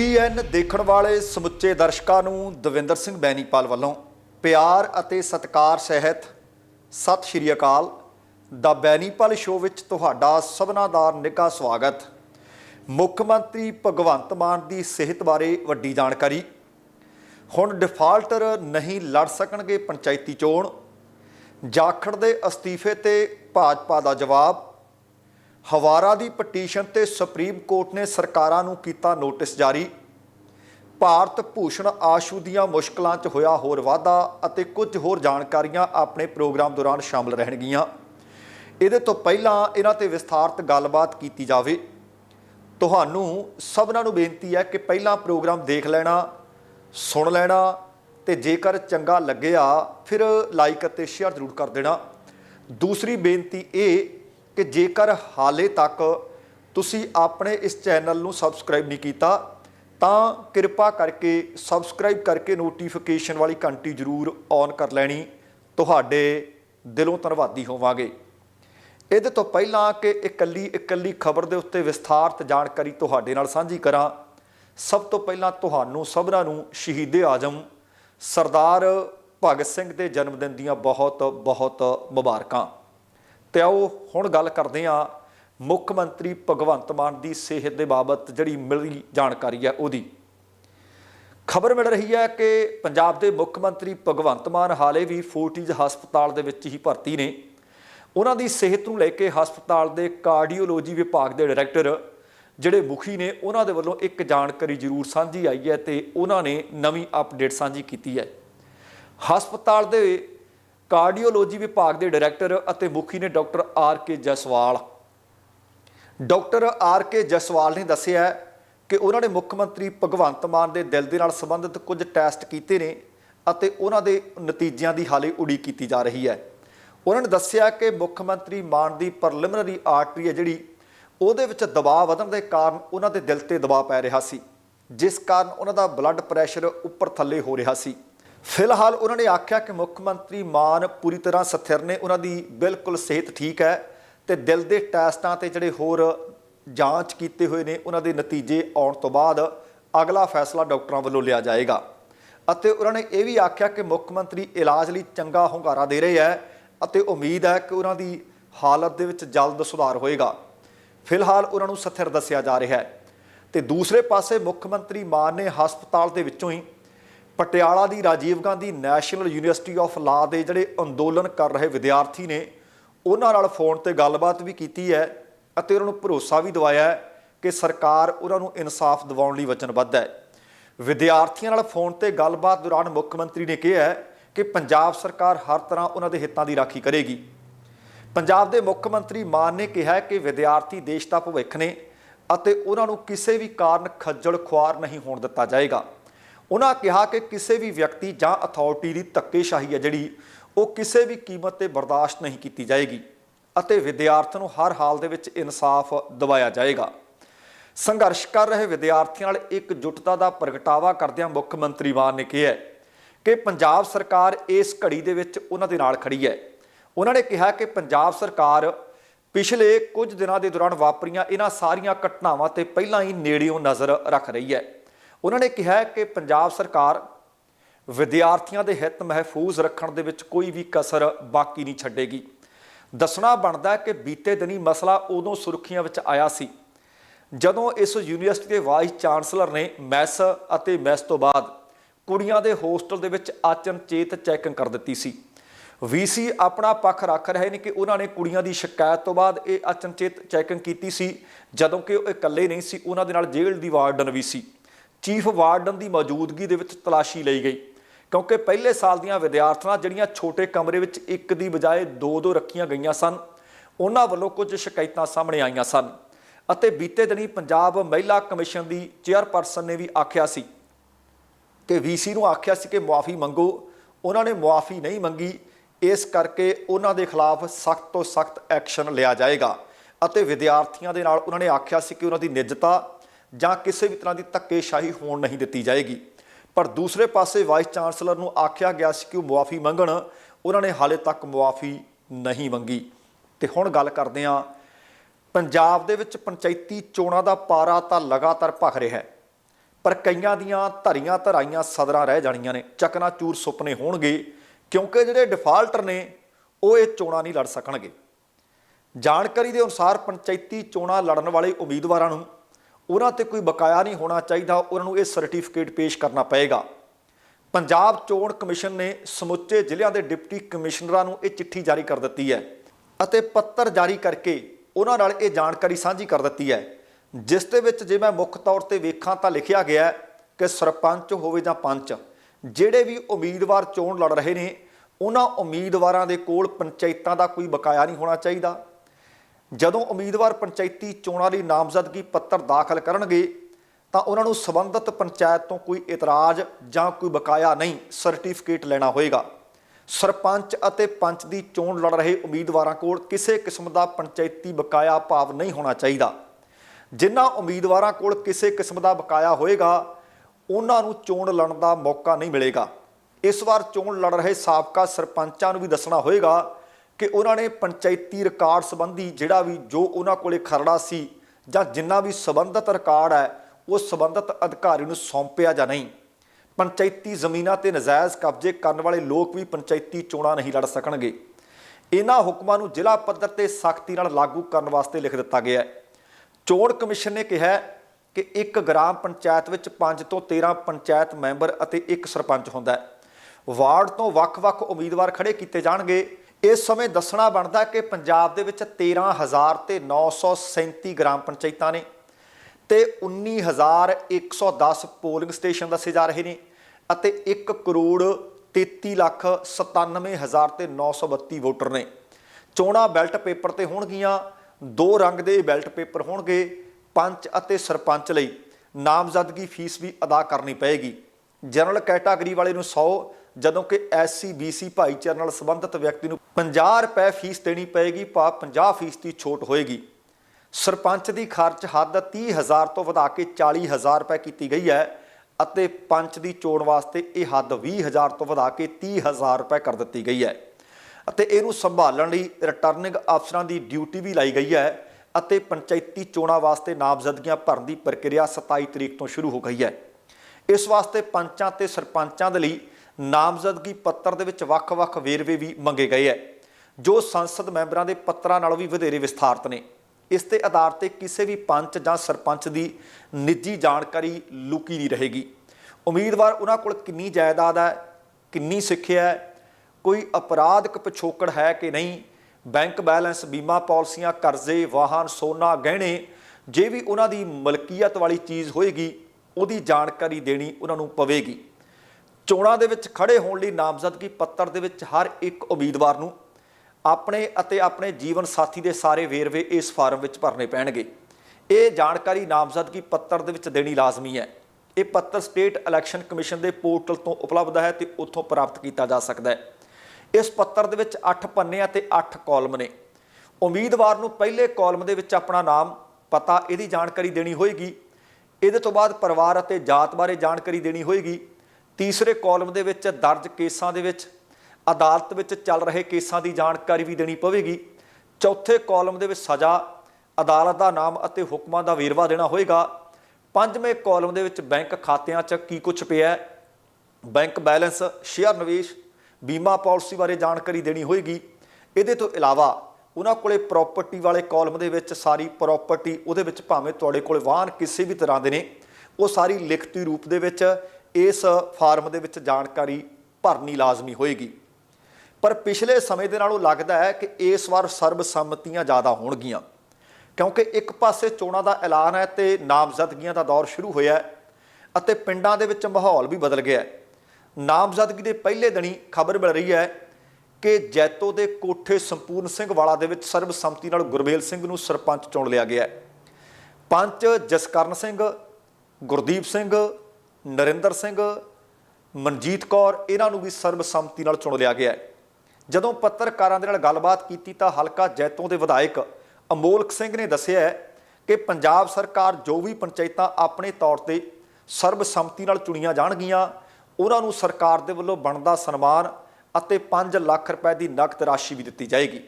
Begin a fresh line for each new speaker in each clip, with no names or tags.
TVN ਦੇਖਣ ਵਾਲੇ ਸਮੁੱਚੇ ਦਰਸ਼ਕਾਂ ਨੂੰ ਦਵਿੰਦਰ ਸਿੰਘ ਬੈਨੀਪਾਲ ਵੱਲੋਂ ਪਿਆਰ ਅਤੇ ਸਤਿਕਾਰ ਸਹਿਤ ਸਤਿ ਸ਼੍ਰੀ ਅਕਾਲ। ਦਾ ਬੈਨੀਪਾਲ ਸ਼ੋਅ ਵਿੱਚ ਤੁਹਾਡਾ ਸਭਨਾਂ ਦਾ ਨਿੱਘਾ ਸਵਾਗਤ। ਮੁੱਖ ਮੰਤਰੀ ਭਗਵੰਤ ਮਾਨ ਦੀ ਸਿਹਤ ਬਾਰੇ ਵੱਡੀ ਜਾਣਕਾਰੀ। ਹੁਣ ਡਿਫਾਲਟਰ ਨਹੀਂ ਲੜ ਸਕਣਗੇ ਪੰਚਾਇਤੀ ਚੋਣ। ਜਾਖੜ ਦੇ ਅਸਤੀਫੇ ਤੇ ਭਾਜਪਾ ਦਾ ਜਵਾਬ। ਹਵਾਰਾ ਦੀ ਪਟੀਸ਼ਨ ਤੇ ਸੁਪਰੀਮ ਕੋਰਟ ਨੇ ਸਰਕਾਰਾਂ ਨੂੰ ਕੀਤਾ ਨੋਟਿਸ ਜਾਰੀ। ਭਾਰਤ ਭੂਸ਼ਣ ਆਸ਼ੂ ਦੀਆਂ ਮੁਸ਼ਕਲਾਂ 'ਚ ਹੋਇਆ ਹੋਰ ਵਾਧਾ ਅਤੇ ਕੁਝ ਹੋਰ ਜਾਣਕਾਰੀਆਂ ਆਪਣੇ ਪ੍ਰੋਗਰਾਮ ਦੌਰਾਨ ਸ਼ਾਮਲ ਰਹਿਣਗੀਆਂ। ਇਹਦੇ ਤੋਂ ਪਹਿਲਾਂ ਇਹਨਾਂ ਤੇ ਵਿਸਥਾਰਤ ਗੱਲਬਾਤ ਕੀਤੀ ਜਾਵੇ। ਤੁਹਾਨੂੰ ਸਭਨਾਂ ਨੂੰ ਬੇਨਤੀ ਹੈ ਕਿ ਪਹਿਲਾਂ ਪ੍ਰੋਗਰਾਮ ਦੇਖ ਲੈਣਾ, ਸੁਣ ਲੈਣਾ ਤੇ ਜੇਕਰ ਚੰਗਾ ਲੱਗਿਆ ਫਿਰ ਲਾਈਕ ਅਤੇ ਸ਼ੇਅਰ ਜ਼ਰੂਰ ਕਰ ਦੇਣਾ। ਦੂਸਰੀ ਬੇਨਤੀ ਇਹ ਕਿ ਜੇਕਰ ਹਾਲੇ ਤੱਕ ਤੁਸੀਂ ਆਪਣੇ ਇਸ ਚੈਨਲ ਨੂੰ ਸਬਸਕ੍ਰਾਈਬ ਨਹੀਂ ਕੀਤਾ, ਤਾਂ ਕਿਰਪਾ ਕਰਕੇ ਸਬਸਕ੍ਰਾਈਬ ਕਰਕੇ ਨੋਟੀਫਿਕੇਸ਼ਨ ਵਾਲੀ ਘੰਟੀ ਜ਼ਰੂਰ ਔਨ ਕਰ ਲੈਣੀ। ਤੁਹਾਡੇ ਦਿਲੋਂ ਧੰਨਵਾਦੀ ਹੋਵਾਂਗੇ। ਇਹਦੇ ਤੋਂ ਪਹਿਲਾਂ ਕਿ ਇਕੱਲੀ ਇਕੱਲੀ ਖਬਰ ਦੇ ਉੱਤੇ ਵਿਸਥਾਰਤ ਜਾਣਕਾਰੀ ਤੁਹਾਡੇ ਨਾਲ ਸਾਂਝੀ ਕਰਾਂ, ਸਭ ਤੋਂ ਪਹਿਲਾਂ ਤੁਹਾਨੂੰ ਸਭਨਾਂ ਨੂੰ ਸ਼ਹੀਦੇ ਆਜ਼ਮ ਸਰਦਾਰ ਭਗਤ ਸਿੰਘ ਦੇ ਜਨਮ ਦਿਨ ਦੀਆਂ ਬਹੁਤ ਬਹੁਤ ਮੁਬਾਰਕਾਂ। ਤੇ ਆਓ ਹੁਣ ਗੱਲ ਕਰਦੇ ਹਾਂ ਮੁੱਖ ਮੰਤਰੀ ਭਗਵੰਤ ਮਾਨ ਦੀ ਸਿਹਤ ਦੇ ਬਾਬਤ ਜਿਹੜੀ ਮਿਲੀ ਜਾਣਕਾਰੀ ਹੈ ਉਹਦੀ। ਖਬਰ ਮਿਲ ਰਹੀ ਹੈ ਕਿ ਪੰਜਾਬ ਦੇ ਮੁੱਖ ਮੰਤਰੀ ਭਗਵੰਤ ਮਾਨ ਹਾਲੇ ਵੀ ਫੋਰਟੀਜ਼ ਹਸਪਤਾਲ ਦੇ ਵਿੱਚ ਹੀ ਭਰਤੀ ਨੇ। ਉਹਨਾਂ ਦੀ ਸਿਹਤ ਨੂੰ ਲੈ ਕੇ ਹਸਪਤਾਲ ਦੇ ਕਾਰਡੀਓਲੋਜੀ ਵਿਭਾਗ ਦੇ ਡਾਇਰੈਕਟਰ ਜਿਹੜੇ ਮੁਖੀ ਨੇ, ਉਹਨਾਂ ਦੇ ਵੱਲੋਂ ਇੱਕ ਜਾਣਕਾਰੀ ਜ਼ਰੂਰ ਸਾਂਝੀ ਆਈ ਹੈ ਤੇ ਉਹਨਾਂ ਨੇ ਨਵੀਂ ਅਪਡੇਟ ਸਾਂਝੀ ਕੀਤੀ ਹੈ। ਹਸਪਤਾਲ ਦੇ ਕਾਰਡੀਓਲੋਜੀ ਵਿਭਾਗ ਦੇ ਡਾਇਰੈਕਟਰ ਅਤੇ ਮੁਖੀ ਨੇ doctor R K Jaswal. Doctor R K Jaswal ਨੇ ਦੱਸਿਆ ਕਿ ਉਹਨਾਂ ਨੇ ਮੁੱਖ ਮੰਤਰੀ ਭਗਵੰਤ ਮਾਨ ਦੇ ਦਿਲ ਦੇ ਨਾਲ ਸੰਬੰਧਿਤ ਕੁਝ ਟੈਸਟ ਕੀਤੇ ਨੇ ਅਤੇ ਉਹਨਾਂ ਦੇ ਨਤੀਜਿਆਂ ਦੀ ਹਾਲੇ ਉਡੀਕ ਕੀਤੀ ਜਾ ਰਹੀ ਹੈ। ਉਹਨਾਂ ਨੇ ਦੱਸਿਆ ਕਿ ਮੁੱਖ ਮੰਤਰੀ ਮਾਨ ਦੀ ਪਰਲਿਮਿਨਰੀ ਆਰਟਰੀ ਹੈ ਜਿਹੜੀ, ਉਹਦੇ ਵਿੱਚ ਦਬਾਅ ਵਧਣ ਦੇ ਕਾਰਨ ਉਹਨਾਂ ਦੇ ਦਿਲ ਤੇ ਦਬਾਅ ਪੈ ਰਿਹਾ ਸੀ, ਜਿਸ ਕਾਰਨ ਉਹਨਾਂ ਦਾ ਬਲੱਡ ਪ੍ਰੈਸ਼ਰ ਉੱਪਰ ਥੱਲੇ ਹੋ ਰਿਹਾ ਸੀ। ਫਿਲਹਾਲ ਉਹਨਾਂ ਨੇ ਆਖਿਆ ਕਿ ਮੁੱਖ ਮੰਤਰੀ ਮਾਨ ਪੂਰੀ ਤਰ੍ਹਾਂ ਸਥਿਰ ਨੇ, ਉਹਨਾਂ ਦੀ ਬਿਲਕੁਲ ਸਿਹਤ ਠੀਕ ਹੈ ਤੇ ਦਿਲ ਦੇ ਟੈਸਟਾਂ ਤੇ ਜਿਹੜੇ ਹੋਰ ਜਾਂਚ ਕੀਤੇ ਹੋਏ ਨੇ, ਉਹਨਾਂ ਦੇ ਨਤੀਜੇ ਆਉਣ ਤੋਂ ਬਾਅਦ ਅਗਲਾ ਫੈਸਲਾ ਡਾਕਟਰਾਂ ਵੱਲੋਂ ਲਿਆ ਜਾਏਗਾ। ਅਤੇ ਉਹਨਾਂ ਨੇ ਇਹ ਵੀ ਆਖਿਆ ਕਿ ਮੁੱਖ ਮੰਤਰੀ ਇਲਾਜ ਲਈ ਚੰਗਾ ਹੁੰਗਾਰਾ ਦੇ ਰਹੇ ਹੈ ਅਤੇ ਉਮੀਦ ਹੈ ਕਿ ਉਹਨਾਂ ਦੀ ਹਾਲਤ ਦੇ ਵਿੱਚ ਜਲਦ ਸੁਧਾਰ ਹੋਏਗਾ। ਫਿਲਹਾਲ ਉਹਨਾਂ ਨੂੰ ਸਥਿਰ ਦੱਸਿਆ ਜਾ ਰਿਹਾ ਹੈ। ਤੇ ਦੂਸਰੇ ਪਾਸੇ ਮੁੱਖ ਮੰਤਰੀ ਮਾਨ ਨੇ ਹਸਪਤਾਲ ਦੇ ਵਿੱਚੋਂ ਹੀ ਪਟਿਆਲਾ ਦੀ Rajiv Gandhi National University of Law ਦੇ ਜਿਹੜੇ ਅੰਦੋਲਨ ਕਰ ਰਹੇ ਵਿਦਿਆਰਥੀ ਨੇ, ਉਹਨਾਂ ਨਾਲ ਫੋਨ ਤੇ ਗੱਲਬਾਤ ਵੀ ਕੀਤੀ ਹੈ ਅਤੇ ਉਹਨਾਂ ਨੂੰ ਭਰੋਸਾ ਵੀ ਦਿਵਾਇਆ ਹੈ ਕਿ ਸਰਕਾਰ ਉਹਨਾਂ ਨੂੰ ਇਨਸਾਫ ਦਿਵਾਉਣ ਲਈ ਵਚਨਬੱਧ ਹੈ। ਵਿਦਿਆਰਥੀਆਂ ਨਾਲ ਫੋਨ ਤੇ ਗੱਲਬਾਤ ਦੌਰਾਨ ਮੁੱਖ ਮੰਤਰੀ ਨੇ ਕਿਹਾ ਹੈ ਕਿ ਪੰਜਾਬ ਸਰਕਾਰ ਹਰ ਤਰ੍ਹਾਂ ਉਹਨਾਂ ਦੇ ਹਿੱਤਾਂ ਦੀ ਰਾਖੀ ਕਰੇਗੀ। ਪੰਜਾਬ ਦੇ ਮੁੱਖ ਮੰਤਰੀ ਮਾਨ ਨੇ ਕਿਹਾ ਕਿ ਵਿਦਿਆਰਥੀ ਦੇਸ਼ ਦਾ ਭਵਿੱਖ ਨੇ ਅਤੇ ਉਹਨਾਂ ਨੂੰ ਕਿਸੇ ਵੀ ਕਾਰਨ ਖੱਜਲ ਖੁਆਰ ਨਹੀਂ ਹੋਣ ਦਿੱਤਾ ਜਾਏਗਾ। ਉਹਨਾਂ ਕਿਹਾ ਕਿ ਕਿਸੇ ਵੀ ਵਿਅਕਤੀ ਜਾਂ ਅਥਾਰਟੀ ਦੀ ਧੱਕੇਸ਼ਾਹੀ ਹੈ ਜਿਹੜੀ, ਉਹ ਕਿਸੇ ਵੀ ਕੀਮਤ ਤੇ ਬਰਦਾਸ਼ਤ ਨਹੀਂ ਕੀਤੀ ਜਾਏਗੀ ਅਤੇ ਵਿਦਿਆਰਥੀਆਂ ਨੂੰ ਹਰ ਹਾਲ ਦੇ ਵਿੱਚ ਇਨਸਾਫ ਦਿਵਾਇਆ ਜਾਏਗਾ। ਸੰਘਰਸ਼ ਕਰ ਰਹੇ ਵਿਦਿਆਰਥੀਆਂ ਨਾਲ ਇੱਕ ਇਕਜੁੱਟਤਾ ਦਾ ਪ੍ਰਗਟਾਵਾ ਕਰਦਿਆਂ ਮੁੱਖ ਮੰਤਰੀ ਮਾਨ ਨੇ ਕਿਹਾ ਕਿ ਪੰਜਾਬ ਸਰਕਾਰ ਇਸ ਘੜੀ ਦੇ ਵਿੱਚ ਉਹਨਾਂ ਦੇ ਨਾਲ ਖੜੀ ਹੈ। ਉਹਨਾਂ ਨੇ ਕਿਹਾ ਕਿ ਪੰਜਾਬ ਸਰਕਾਰ ਪਿਛਲੇ ਕੁਝ ਦਿਨਾਂ ਦੇ ਦੌਰਾਨ ਵਾਪਰੀਆਂ ਇਹਨਾਂ ਸਾਰੀਆਂ ਘਟਨਾਵਾਂ ਤੇ ਪਹਿਲਾਂ ਹੀ ਨੇੜਿਓਂ ਨਜ਼ਰ ਰੱਖ ਰਹੀ ਹੈ। ਉਹਨਾਂ ਨੇ ਕਿਹਾ ਕਿ ਪੰਜਾਬ ਸਰਕਾਰ ਵਿਦਿਆਰਥੀਆਂ ਦੇ ਹਿੱਤ ਮਹਿਫੂਜ਼ ਰੱਖਣ ਦੇ ਵਿੱਚ ਕੋਈ ਵੀ ਕਸਰ ਬਾਕੀ ਨਹੀਂ ਛੱਡੇਗੀ। ਦੱਸਣਾ ਬਣਦਾ ਕਿ ਬੀਤੇ ਦਿਨੀ ਮਸਲਾ ਉਦੋਂ ਸੁਰਖੀਆਂ ਵਿੱਚ ਆਇਆ ਸੀ ਜਦੋਂ ਇਸ ਯੂਨੀਵਰਸਿਟੀ ਦੇ ਵਾਈਸ ਚਾਂਸਲਰ ਨੇ ਮੈਸ ਅਤੇ ਮੈਸ ਤੋਂ ਬਾਅਦ ਕੁੜੀਆਂ ਦੇ ਹੋਸਟਲ ਦੇ ਵਿੱਚ ਅਚਨਚੇਤ ਚੈਕਿੰਗ ਕਰ ਦਿੱਤੀ ਸੀ। ਵੀਸੀ ਆਪਣਾ ਪੱਖ ਰੱਖ ਰਹੇ ਨੇ ਕਿ ਉਹਨਾਂ ਨੇ ਕੁੜੀਆਂ ਦੀ ਸ਼ਿਕਾਇਤ ਤੋਂ ਬਾਅਦ ਇਹ ਅਚਨਚੇਤ ਚੈਕਿੰਗ ਕੀਤੀ ਸੀ, ਜਦੋਂ ਕਿ ਉਹ ਇਕੱਲੇ ਨਹੀਂ ਸੀ, ਉਹਨਾਂ ਦੇ ਨਾਲ ਜੇਲ੍ਹ ਦੀ ਵਾਰਡਨ ਵੀ ਸੀ। ਚੀਫ ਵਾਰਡਨ ਦੀ ਮੌਜੂਦਗੀ ਦੇ ਵਿੱਚ ਤਲਾਸ਼ੀ ਲਈ ਗਈ। ਕਿਉਂਕਿ ਪਹਿਲੇ ਸਾਲ ਦੀਆਂ ਵਿਦਿਆਰਥਣਾਂ ਜਿਹੜੀਆਂ ਛੋਟੇ ਕਮਰੇ ਵਿੱਚ ਇੱਕ ਦੀ ਬਜਾਏ ਦੋ ਦੋ ਰੱਖੀਆਂ ਗਈਆਂ ਸਨ, ਉਹਨਾਂ ਵੱਲੋਂ ਕੁਝ ਸ਼ਿਕਾਇਤਾਂ ਸਾਹਮਣੇ ਆਈਆਂ ਸਨ ਅਤੇ ਬੀਤੇ ਦਿਨੀ ਪੰਜਾਬ ਮਹਿਲਾ ਕਮਿਸ਼ਨ ਦੀ ਚੇਅਰਪਰਸਨ ਨੇ ਵੀ ਆਖਿਆ ਸੀ ਕਿ ਵੀਸੀ ਨੂੰ ਆਖਿਆ ਸੀ ਕਿ ਮੁਆਫੀ ਮੰਗੋ, ਉਹਨਾਂ ਨੇ ਮੁਆਫੀ ਨਹੀਂ ਮੰਗੀ, ਇਸ ਕਰਕੇ ਉਹਨਾਂ ਦੇ ਖਿਲਾਫ ਸਖਤ ਤੋਂ ਸਖਤ ਐਕਸ਼ਨ ਲਿਆ ਜਾਏਗਾ ਅਤੇ ਵਿਦਿਆਰਥੀਆਂ ਦੇ ਨਾਲ ਉਹਨਾਂ ਨੇ ਆਖਿਆ ਸੀ ਕਿ ਉਹਨਾਂ ਦੀ ਨਿੱਜਤਾ ਜਾਂ ਕਿਸੇ ਵੀ ਤਰ੍ਹਾਂ ਦੀ ਧੱਕੇਸ਼ਾਹੀ ਹੋਣ ਨਹੀਂ ਦਿੱਤੀ ਜਾਏਗੀ। ਪਰ ਦੂਸਰੇ ਪਾਸੇ ਵਾਈਸ ਚਾਂਸਲਰ ਨੂੰ ਆਖਿਆ ਗਿਆ ਸੀ ਕਿ ਉਹ ਮੁਆਫੀ ਮੰਗਣ, ਉਹਨਾਂ ਨੇ ਹਾਲੇ ਤੱਕ ਮੁਆਫੀ ਨਹੀਂ ਮੰਗੀ। ਤੇ ਹੁਣ ਗੱਲ ਕਰਦੇ ਹਾਂ, ਪੰਜਾਬ ਦੇ ਵਿੱਚ ਪੰਚਾਇਤੀ ਚੋਣਾਂ ਦਾ ਪਾਰਾ ਤਾਂ ਲਗਾਤਾਰ ਭਖ ਰਿਹਾ ਹੈ, ਪਰ ਕਈਆਂ ਦੀਆਂ ਧਰੀਆਂ ਧਰਾਈਆਂ ਸਦਰਾਂ ਰਹਿ ਜਾਣੀਆਂ ਨੇ। ਚਕਨਾਚੂਰ ਸੁਪਨੇ ਹੋਣਗੇ, ਕਿਉਂਕਿ ਜਿਹੜੇ ਡਿਫਾਲਟਰ ਨੇ, ਉਹ ਇਹ ਚੋਣਾਂ ਨਹੀਂ ਲੜ ਸਕਣਗੇ। ਜਾਣਕਾਰੀ ਦੇ ਅਨੁਸਾਰ ਪੰਚਾਇਤੀ ਚੋਣਾਂ ਲੜਨ ਵਾਲੇ ਉਮੀਦਵਾਰਾਂ ਨੂੰ ਉਹਨਾਂ ਤੇ ਕੋਈ ਬਕਾਇਆ ਨਹੀਂ ਹੋਣਾ ਚਾਹੀਦਾ ਉਹਨਾਂ ਨੂੰ ਇਹ ਸਰਟੀਫਿਕੇਟ ਪੇਸ਼ ਕਰਨਾ ਪਏਗਾ। ਪੰਜਾਬ ਚੋਣ ਕਮਿਸ਼ਨ ਨੇ ਸਮੁੱਚੇ ਜ਼ਿਲ੍ਹਿਆਂ ਦੇ ਡਿਪਟੀ ਕਮਿਸ਼ਨਰਾਂ ਨੂੰ ਇਹ ਚਿੱਠੀ ਜਾਰੀ ਕਰ ਦਿੱਤੀ ਹੈ ਅਤੇ ਪੱਤਰ ਜਾਰੀ ਕਰਕੇ ਉਹਨਾਂ ਨਾਲ ਇਹ ਜਾਣਕਾਰੀ ਸਾਂਝੀ ਕਰ ਦਿੱਤੀ ਹੈ, ਜਿਸ ਦੇ ਵਿੱਚ ਜੇ ਮੈਂ ਮੁੱਖ ਤੌਰ ਤੇ ਵੇਖਾਂ ਤਾਂ ਲਿਖਿਆ ਗਿਆ ਹੈ ਕਿ ਸਰਪੰਚ ਹੋਵੇ ਜਾਂ ਪੰਚ, ਜਿਹੜੇ ਵੀ ਉਮੀਦਵਾਰ ਚੋਣ ਲੜ ਰਹੇ ਨੇ ਉਹਨਾਂ ਉਮੀਦਵਾਰਾਂ ਦੇ ਕੋਲ ਪੰਚਾਇਤਾਂ ਦਾ ਕੋਈ ਬਕਾਇਆ ਨਹੀਂ ਹੋਣਾ ਚਾਹੀਦਾ ਜਦੋਂ ਉਮੀਦਵਾਰ ਪੰਚਾਇਤੀ ਚੋਣਾਂ ਲਈ ਨਾਮਜ਼ਦਗੀ ਪੱਤਰ ਦਾਖਲ ਕਰਨਗੇ, ਤਾਂ ਉਹਨਾਂ ਨੂੰ ਸਬੰਧਤ ਪੰਚਾਇਤ ਤੋਂ ਕੋਈ ਇਤਰਾਜ਼ ਜਾਂ ਕੋਈ ਬਕਾਇਆ ਨਹੀਂ ਸਰਟੀਫਿਕੇਟ ਲੈਣਾ ਹੋਏਗਾ। ਸਰਪੰਚ ਅਤੇ ਪੰਚ ਦੀ ਚੋਣ ਲੜ ਰਹੇ ਉਮੀਦਵਾਰਾਂ ਕੋਲ ਕਿਸੇ ਕਿਸਮ ਦਾ ਪੰਚਾਇਤੀ ਬਕਾਇਆ ਭਾਵ ਨਹੀਂ ਹੋਣਾ ਚਾਹੀਦਾ। ਜਿਨ੍ਹਾਂ ਉਮੀਦਵਾਰਾਂ ਕੋਲ ਕਿਸੇ ਕਿਸਮ ਦਾ ਬਕਾਇਆ ਹੋਏਗਾ, ਉਹਨਾਂ ਨੂੰ ਚੋਣ ਲੜਨ ਦਾ ਮੌਕਾ ਨਹੀਂ ਮਿਲੇਗਾ। ਇਸ ਵਾਰ ਚੋਣ ਲੜ ਰਹੇ ਸਾਬਕਾ ਸਰਪੰਚਾਂ ਨੂੰ ਵੀ ਦੱਸਣਾ ਹੋਏਗਾ ਕਿ ਉਹਨਾਂ ਨੇ ਪੰਚਾਇਤੀ ਰਿਕਾਰਡ ਸੰਬੰਧੀ ਜਿਹੜਾ ਵੀ ਜੋ ਉਹਨਾਂ ਕੋਲੇ ਖਰੜਾ ਸੀ ਜਾਂ ਜਿੰਨਾ ਵੀ ਸੰਬੰਧਿਤ ਰਿਕਾਰਡ ਹੈ, ਉਹ ਸੰਬੰਧਿਤ ਅਧਿਕਾਰੀ ਨੂੰ ਸੌਂਪਿਆ ਜਾਂ ਨਹੀਂ। ਪੰਚਾਇਤੀ ਜ਼ਮੀਨਾਂ ਤੇ ਨਜਾਇਜ਼ ਕਬਜ਼ੇ ਕਰਨ ਵਾਲੇ ਲੋਕ ਵੀ ਪੰਚਾਇਤੀ ਚੋਣਾਂ ਨਹੀਂ ਲੜ ਸਕਣਗੇ। ਇਹਨਾਂ ਹੁਕਮਾਂ ਨੂੰ ਜ਼ਿਲ੍ਹਾ ਪੱਧਰ ਤੇ ਸਖਤੀ ਨਾਲ ਲਾਗੂ ਕਰਨ ਵਾਸਤੇ ਲਿਖ ਦਿੱਤਾ ਗਿਆ ਹੈ। ਚੋਣ ਕਮਿਸ਼ਨ ਨੇ ਕਿਹਾ ਕਿ ਇੱਕ ਗ੍ਰਾਮ ਪੰਚਾਇਤ ਵਿੱਚ 5 ਤੋਂ 13 ਪੰਚਾਇਤ ਮੈਂਬਰ ਅਤੇ ਇੱਕ ਸਰਪੰਚ ਹੁੰਦਾ ਹੈ। ਵਾਰਡ ਤੋਂ ਵੱਖ-ਵੱਖ ਉਮੀਦਵਾਰ ਖੜੇ ਕੀਤੇ ਜਾਣਗੇ। ਇਸ ਸਮੇਂ ਦੱਸਣਾ ਬਣਦਾ ਕਿ ਪੰਜਾਬ ਦੇ ਵਿੱਚ 13000 ਤੇ 937 ਗ੍ਰਾਮ ਪੰਚਾਇਤਾਂ ਨੇ ਤੇ 19110 ਪੋਲਿੰਗ ਸਟੇਸ਼ਨ ਦੱਸੇ ਜਾ ਰਹੇ ਨੇ ਅਤੇ 1 ਕਰੋੜ 33 ਲੱਖ 97000 ਤੇ 932 ਵੋਟਰ ਨੇ। ਚੋਣਾਂ ਬੈਲਟ ਪੇਪਰ ਤੇ ਹੋਣਗੀਆਂ, ਦੋ ਰੰਗ ਦੇ ਬੈਲਟ ਪੇਪਰ ਹੋਣਗੇ, ਪੰਚ ਅਤੇ ਸਰਪੰਚ ਲਈ। ਨਾਮਜ਼ਦਗੀ ਫੀਸ ਵੀ ਅਦਾ ਕਰਨੀ ਪਏਗੀ। ਜਨਰਲ ਕੈਟਾਗਰੀ ਵਾਲੇ ਨੂੰ 100 ਜਦੋਂ ਕਿ ਐਸਸੀ ਬੀਸੀ ਭਾਈਚਾਰੇ ਨਾਲ ਸੰਬੰਧਿਤ ਵਿਅਕਤੀ ਨੂੰ 50 ਰੁਪਏ ਫੀਸ ਦੇਣੀ ਪਏਗੀ, ਭਾਵ 50 ਫੀਸ ਦੀ ਛੋਟ ਹੋਏਗੀ। ਸਰਪੰਚ ਦੀ ਖਰਚ ਹੱਦ 30000 ਤੋਂ ਵਧਾ ਕੇ 40000 ਰੁਪਏ ਕੀਤੀ ਗਈ ਹੈ ਅਤੇ ਪੰਚ ਦੀ ਚੋਣ ਵਾਸਤੇ ਇਹ ਹੱਦ 20000 ਤੋਂ ਵਧਾ ਕੇ 30000 ਰੁਪਏ ਕਰ ਦਿੱਤੀ ਗਈ ਹੈ। ਅਤੇ ਇਹਨੂੰ ਸੰਭਾਲਣ ਲਈ ਰਿਟਰਨਿੰਗ ਅਫਸਰਾਂ ਦੀ ਡਿਊਟੀ ਵੀ ਲਾਈ ਗਈ ਹੈ ਅਤੇ ਪੰਚਾਇਤੀ ਚੋਣਾਂ ਵਾਸਤੇ ਨਾਮਜ਼ਦਗੀਆਂ ਭਰਨ ਦੀ ਪ੍ਰਕਿਰਿਆ 27 ਤਰੀਕ ਤੋਂ ਸ਼ੁਰੂ ਹੋ ਗਈ ਹੈ। ਇਸ ਵਾਸਤੇ ਪੰਚਾਂ ਤੇ ਸਰਪੰਚਾਂ ਦੇ ਲਈ ਨਾਮਜ਼ਦਗੀ ਪੱਤਰ ਦੇ ਵਿੱਚ ਵੱਖ-ਵੱਖ ਵੇਰਵੇ ਵੀ ਮੰਗੇ ਗਏ ਹੈ ਜੋ ਸੰਸਦ ਮੈਂਬਰਾਂ ਦੇ ਪੱਤਰਾਂ ਨਾਲੋਂ ਵੀ ਵਧੇਰੇ ਵਿਸਥਾਰਤ ਨੇ। ਇਸ ਦੇ ਆਧਾਰ ਤੇ ਕਿਸੇ ਵੀ ਪੰਚ ਜਾਂ ਸਰਪੰਚ ਦੀ ਨਿੱਜੀ ਜਾਣਕਾਰੀ ਲੁਕੀ ਨਹੀਂ ਰਹੇਗੀ। ਉਮੀਦਵਾਰ ਉਹਨਾਂ ਕੋਲ ਕਿੰਨੀ ਜਾਇਦਾਦ ਹੈ ਕਿੰਨੀ ਸਿੱਖਿਆ ਹੈ ਕੋਈ ਅਪਰਾਧਿਕ ਪਿਛੋਕੜ ਹੈ ਕਿ ਨਹੀਂ, ਬੈਂਕ ਬੈਲੈਂਸ, ਬੀਮਾ ਪਾਲਿਸੀਆਂ, ਕਰਜ਼ੇ, ਵਾਹਨ, ਸੋਨਾ, ਗਹਿਣੇ, ਜੇ ਵੀ ਉਹਨਾਂ ਦੀ ਮਲਕੀਅਤ ਵਾਲੀ ਚੀਜ਼ ਹੋਏਗੀ, ਉਹਦੀ ਜਾਣਕਾਰੀ ਦੇਣੀ ਉਹਨਾਂ ਨੂੰ ਪਵੇਗੀ। ਚੋਣਾਂ ਦੇ ਵਿੱਚ ਖੜੇ ਹੋਣ ਲਈ ਨਾਮਜ਼ਦਗੀ ਪੱਤਰ ਦੇ ਵਿੱਚ ਹਰ ਇੱਕ ਉਮੀਦਵਾਰ ਨੂੰ ਆਪਣੇ ਅਤੇ ਆਪਣੇ ਜੀਵਨ ਸਾਥੀ ਦੇ ਸਾਰੇ ਵੇਰਵੇ ਇਸ ਫਾਰਮ ਵਿੱਚ ਭਰਨੇ ਪੈਣਗੇ। ਇਹ ਜਾਣਕਾਰੀ ਨਾਮਜ਼ਦਗੀ ਪੱਤਰ ਦੇ ਵਿੱਚ ਦੇਣੀ ਲਾਜ਼ਮੀ ਹੈ। ਇਹ ਪੱਤਰ ਸਟੇਟ ਇਲੈਕਸ਼ਨ ਕਮਿਸ਼ਨ ਦੇ ਪੋਰਟਲ ਤੋਂ ਉਪਲਬਧ ਹੈ ਤੇ ਉੱਥੋਂ ਪ੍ਰਾਪਤ ਕੀਤਾ ਜਾ ਸਕਦਾ ਹੈ। ਇਸ ਪੱਤਰ ਦੇ ਵਿੱਚ 8 ਪੰਨੇ ਅਤੇ 8 ਕਾਲਮ ਨੇ। ਉਮੀਦਵਾਰ ਨੂੰ ਪਹਿਲੇ ਕਾਲਮ ਦੇ ਵਿੱਚ ਆਪਣਾ ਨਾਮ, ਪਤਾ, ਇਹਦੀ ਜਾਣਕਾਰੀ ਦੇਣੀ ਹੋਏਗੀ। ਇਹਦੇ ਤੋਂ ਬਾਅਦ ਪਰਿਵਾਰ ਅਤੇ ਜਾਤ ਬਾਰੇ ਜਾਣਕਾਰੀ ਦੇਣੀ ਹੋਏਗੀ। ਤੀਸਰੇ ਕਾਲਮ ਦੇ ਵਿੱਚ ਦਰਜ ਕੇਸਾਂ ਦੇ ਵਿੱਚ ਅਦਾਲਤ ਵਿੱਚ ਚੱਲ ਰਹੇ ਕੇਸਾਂ ਦੀ ਜਾਣਕਾਰੀ ਵੀ ਦੇਣੀ ਪਵੇਗੀ। ਚੌਥੇ ਕਾਲਮ ਦੇ ਵਿੱਚ ਸਜ਼ਾ, ਅਦਾਲਤ ਦਾ ਨਾਮ ਅਤੇ ਹੁਕਮਾਂ ਦਾ ਵੇਰਵਾ ਦੇਣਾ ਹੋਏਗਾ। ਪੰਜਵੇਂ ਕਾਲਮ ਦੇ ਵਿੱਚ ਬੈਂਕ ਖਾਤਿਆਂ 'ਚ ਕੀ ਕੁਝ ਪਿਆ ਬੈਂਕ ਬੈਲੈਂਸ, ਸ਼ੇਅਰ ਨਿਵੇਸ਼, ਬੀਮਾ ਪਾਲਿਸੀ ਬਾਰੇ ਜਾਣਕਾਰੀ ਦੇਣੀ ਹੋਏਗੀ। ਇਹਦੇ ਤੋਂ ਇਲਾਵਾ ਉਹਨਾਂ ਕੋਲੇ ਪ੍ਰਾਪਰਟੀ ਵਾਲੇ ਕਾਲਮ ਦੇ ਵਿੱਚ ਸਾਰੀ ਪ੍ਰਾਪਰਟੀ ਉਹਦੇ ਵਿੱਚ ਭਾਵੇਂ ਤੁਹਾਡੇ ਕੋਲ ਵਾਹਨ ਕਿਸੇ ਵੀ ਤਰ੍ਹਾਂ ਦੇ ਨੇ, ਉਹ ਸਾਰੀ ਲਿਖਤੀ ਰੂਪ ਦੇ ਵਿੱਚ ਇਸ ਫਾਰਮ ਦੇ ਵਿੱਚ ਜਾਣਕਾਰੀ ਭਰਨੀ ਲਾਜ਼ਮੀ ਹੋਏਗੀ। ਪਰ ਪਿਛਲੇ ਸਮੇਂ ਦੇ ਨਾਲੋਂ ਲੱਗਦਾ ਹੈ ਕਿ ਇਸ ਵਾਰ ਸਰਬਸੰਮਤੀਆਂ ਜ਼ਿਆਦਾ ਹੋਣਗੀਆਂ। ਕਿਉਂਕਿ ਇੱਕ ਪਾਸੇ ਚੋਣਾਂ ਦਾ ਐਲਾਨ ਹੈ ਤੇ ਨਾਮਜ਼ਦਗੀਆਂ ਦਾ ਦੌਰ ਸ਼ੁਰੂ ਹੋਇਆ ਹੈ ਅਤੇ ਪਿੰਡਾਂ ਦੇ ਵਿੱਚ ਮਾਹੌਲ ਵੀ ਬਦਲ ਗਿਆ ਹੈ। ਨਾਮਜ਼ਦਗੀ ਦੇ ਪਹਿਲੇ ਦਿਨੀ ਖਬਰ ਮਿਲ ਰਹੀ ਹੈ ਕਿ ਜੈਤੋ ਦੇ ਕੋਠੇ ਸੰਪੂਰਨ ਸਿੰਘ ਵਾਲਾ ਦੇ ਵਿੱਚ ਸਰਬਸੰਮਤੀ ਨਾਲ ਗੁਰਮੇਲ ਸਿੰਘ ਨੂੰ ਸਰਪੰਚ ਚੁਣ ਲਿਆ ਗਿਆ ਹੈ। ਪੰਚ ਜਸਕਰਨ ਸਿੰਘ, ਗੁਰਦੀਪ ਸਿੰਘ ਨਰਿੰਦਰ ਸਿੰਘ, ਮਨਜੀਤ ਕੌਰ, ਇਹਨਾਂ ਨੂੰ ਵੀ ਸਰਬਸੰਮਤੀ ਨਾਲ ਚੁਣ ਲਿਆ ਗਿਆ ਹੈ। ਜਦੋਂ ਪੱਤਰਕਾਰਾਂ ਦੇ ਨਾਲ ਗੱਲਬਾਤ ਕੀਤੀ ਤਾਂ ਹਲਕਾ ਜੈਤੋਂ ਦੇ ਵਿਧਾਇਕ ਅਮੋਲਕ ਸਿੰਘ ਨੇ ਦੱਸਿਆ ਹੈ ਕਿ ਪੰਜਾਬ ਸਰਕਾਰ ਜੋ ਵੀ ਪੰਚਾਇਤਾਂ ਆਪਣੇ ਤੌਰ ਤੇ ਸਰਬਸੰਮਤੀ ਨਾਲ ਚੁਣੀਆਂ ਜਾਣਗੀਆਂ, ਉਹਨਾਂ ਨੂੰ ਸਰਕਾਰ ਦੇ ਵੱਲੋਂ ਬਣਦਾ ਸਨਮਾਨ ਅਤੇ 5 ਲੱਖ ਰੁਪਏ ਦੀ ਨਕਦ ਰਾਸ਼ੀ ਵੀ ਦਿੱਤੀ ਜਾਏਗੀ,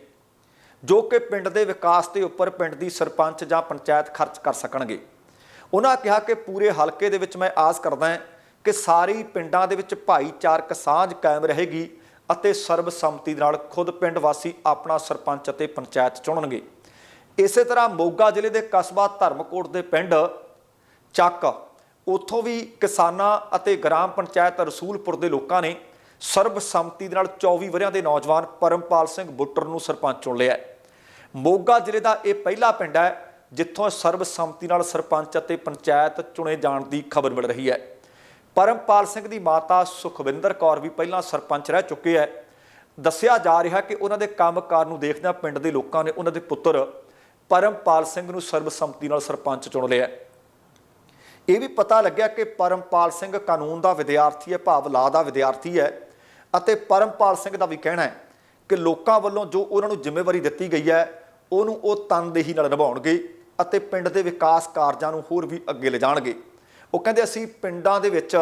ਜੋ ਕਿ ਪਿੰਡ ਦੇ ਵਿਕਾਸ ਦੇ ਉੱਪਰ ਪਿੰਡ ਦੀ ਸਰਪੰਚ ਜਾਂ ਪੰਚਾਇਤ ਖਰਚ ਕਰ ਸਕਣਗੇ। ਉਹਨਾਂ ਕਿਹਾ ਕਿ ਪੂਰੇ ਹਲਕੇ ਦੇ ਵਿੱਚ ਮੈਂ ਆਸ ਕਰਦਾ ਹਾਂ ਕਿ ਸਾਰੇ ਪਿੰਡਾਂ ਦੇ ਵਿੱਚ ਭਾਈਚਾਰਕ ਸਾਂਝ ਕਾਇਮ ਰਹੇਗੀ ਅਤੇ ਸਰਬਸੰਮਤੀ ਦੇ ਨਾਲ ਖੁਦ ਪਿੰਡ ਵਾਸੀ ਆਪਣਾ ਸਰਪੰਚ ਅਤੇ ਪੰਚਾਇਤ ਚੁਣਨਗੇ। ਇਸੇ ਤਰ੍ਹਾਂ ਮੋਗਾ ਜ਼ਿਲ੍ਹੇ ਦੇ ਕਸਬਾ ਧਰਮਕੋਟ ਦੇ ਪਿੰਡ ਚੱਕ, ਉੱਥੋਂ ਵੀ ਕਿਸਾਨਾਂ ਅਤੇ ਗ੍ਰਾਮ ਪੰਚਾਇਤ ਰਸੂਲਪੁਰ ਦੇ ਲੋਕਾਂ ਨੇ ਸਰਬਸੰਮਤੀ ਦੇ ਨਾਲ 24 ਵਰਿਆਂ ਦੇ ਨੌਜਵਾਨ ਪਰਮਪਾਲ ਸਿੰਘ ਬੁੱਟਰ ਨੂੰ ਸਰਪੰਚ ਚੁਣ ਲਿਆ ਮੋਗਾ ਜ਼ਿਲ੍ਹੇ ਦਾ ਇਹ ਪਹਿਲਾ ਪਿੰਡ ਹੈ ਜਿੱਥੋਂ ਸਰਬਸੰਮਤੀ ਨਾਲ ਸਰਪੰਚ ਅਤੇ ਪੰਚਾਇਤ ਚੁਣੇ ਜਾਣ ਦੀ ਖਬਰ ਮਿਲ ਰਹੀ ਹੈ। ਪਰਮਪਾਲ ਸਿੰਘ ਦੀ ਮਾਤਾ ਸੁਖਵਿੰਦਰ ਕੌਰ ਵੀ ਪਹਿਲਾਂ ਸਰਪੰਚ ਰਹਿ ਚੁੱਕੇ ਹੈ। ਦੱਸਿਆ ਜਾ ਰਿਹਾ ਕਿ ਉਹਨਾਂ ਦੇ ਕੰਮਕਾਰ ਨੂੰ ਦੇਖਦਿਆਂ ਪਿੰਡ ਦੇ ਲੋਕਾਂ ਨੇ ਉਹਨਾਂ ਦੇ ਪੁੱਤਰ ਪਰਮਪਾਲ ਸਿੰਘ ਨੂੰ ਸਰਬਸੰਮਤੀ ਨਾਲ ਸਰਪੰਚ ਚੁਣ ਲਿਆ ਇਹ ਵੀ ਪਤਾ ਲੱਗਿਆ ਕਿ ਪਰਮਪਾਲ ਸਿੰਘ ਕਾਨੂੰਨ ਦਾ ਵਿਦਿਆਰਥੀ ਹੈ, ਭਾਵ ਲਾ ਦਾ ਵਿਦਿਆਰਥੀ ਹੈ ਅਤੇ ਪਰਮਪਾਲ ਸਿੰਘ ਦਾ ਵੀ ਕਹਿਣਾ ਹੈ ਕਿ ਲੋਕਾਂ ਵੱਲੋਂ ਜੋ ਉਹਨਾਂ ਨੂੰ ਜ਼ਿੰਮੇਵਾਰੀ ਦਿੱਤੀ ਗਈ ਹੈ, ਉਹਨੂੰ ਉਹ ਤਨਦੇਹੀ ਨਾਲ ਨਿਭਾਉਣਗੇ। ਅਤੇ ਪਿੰਡ ਦੇ ਵਿਕਾਸ ਕਾਰਜਾਂ ਨੂੰ ਹੋਰ ਵੀ ਅੱਗੇ ਲਿਜਾਣਗੇ। ਉਹ ਕਹਿੰਦੇ, ਅਸੀਂ ਪਿੰਡਾਂ ਦੇ ਵਿੱਚ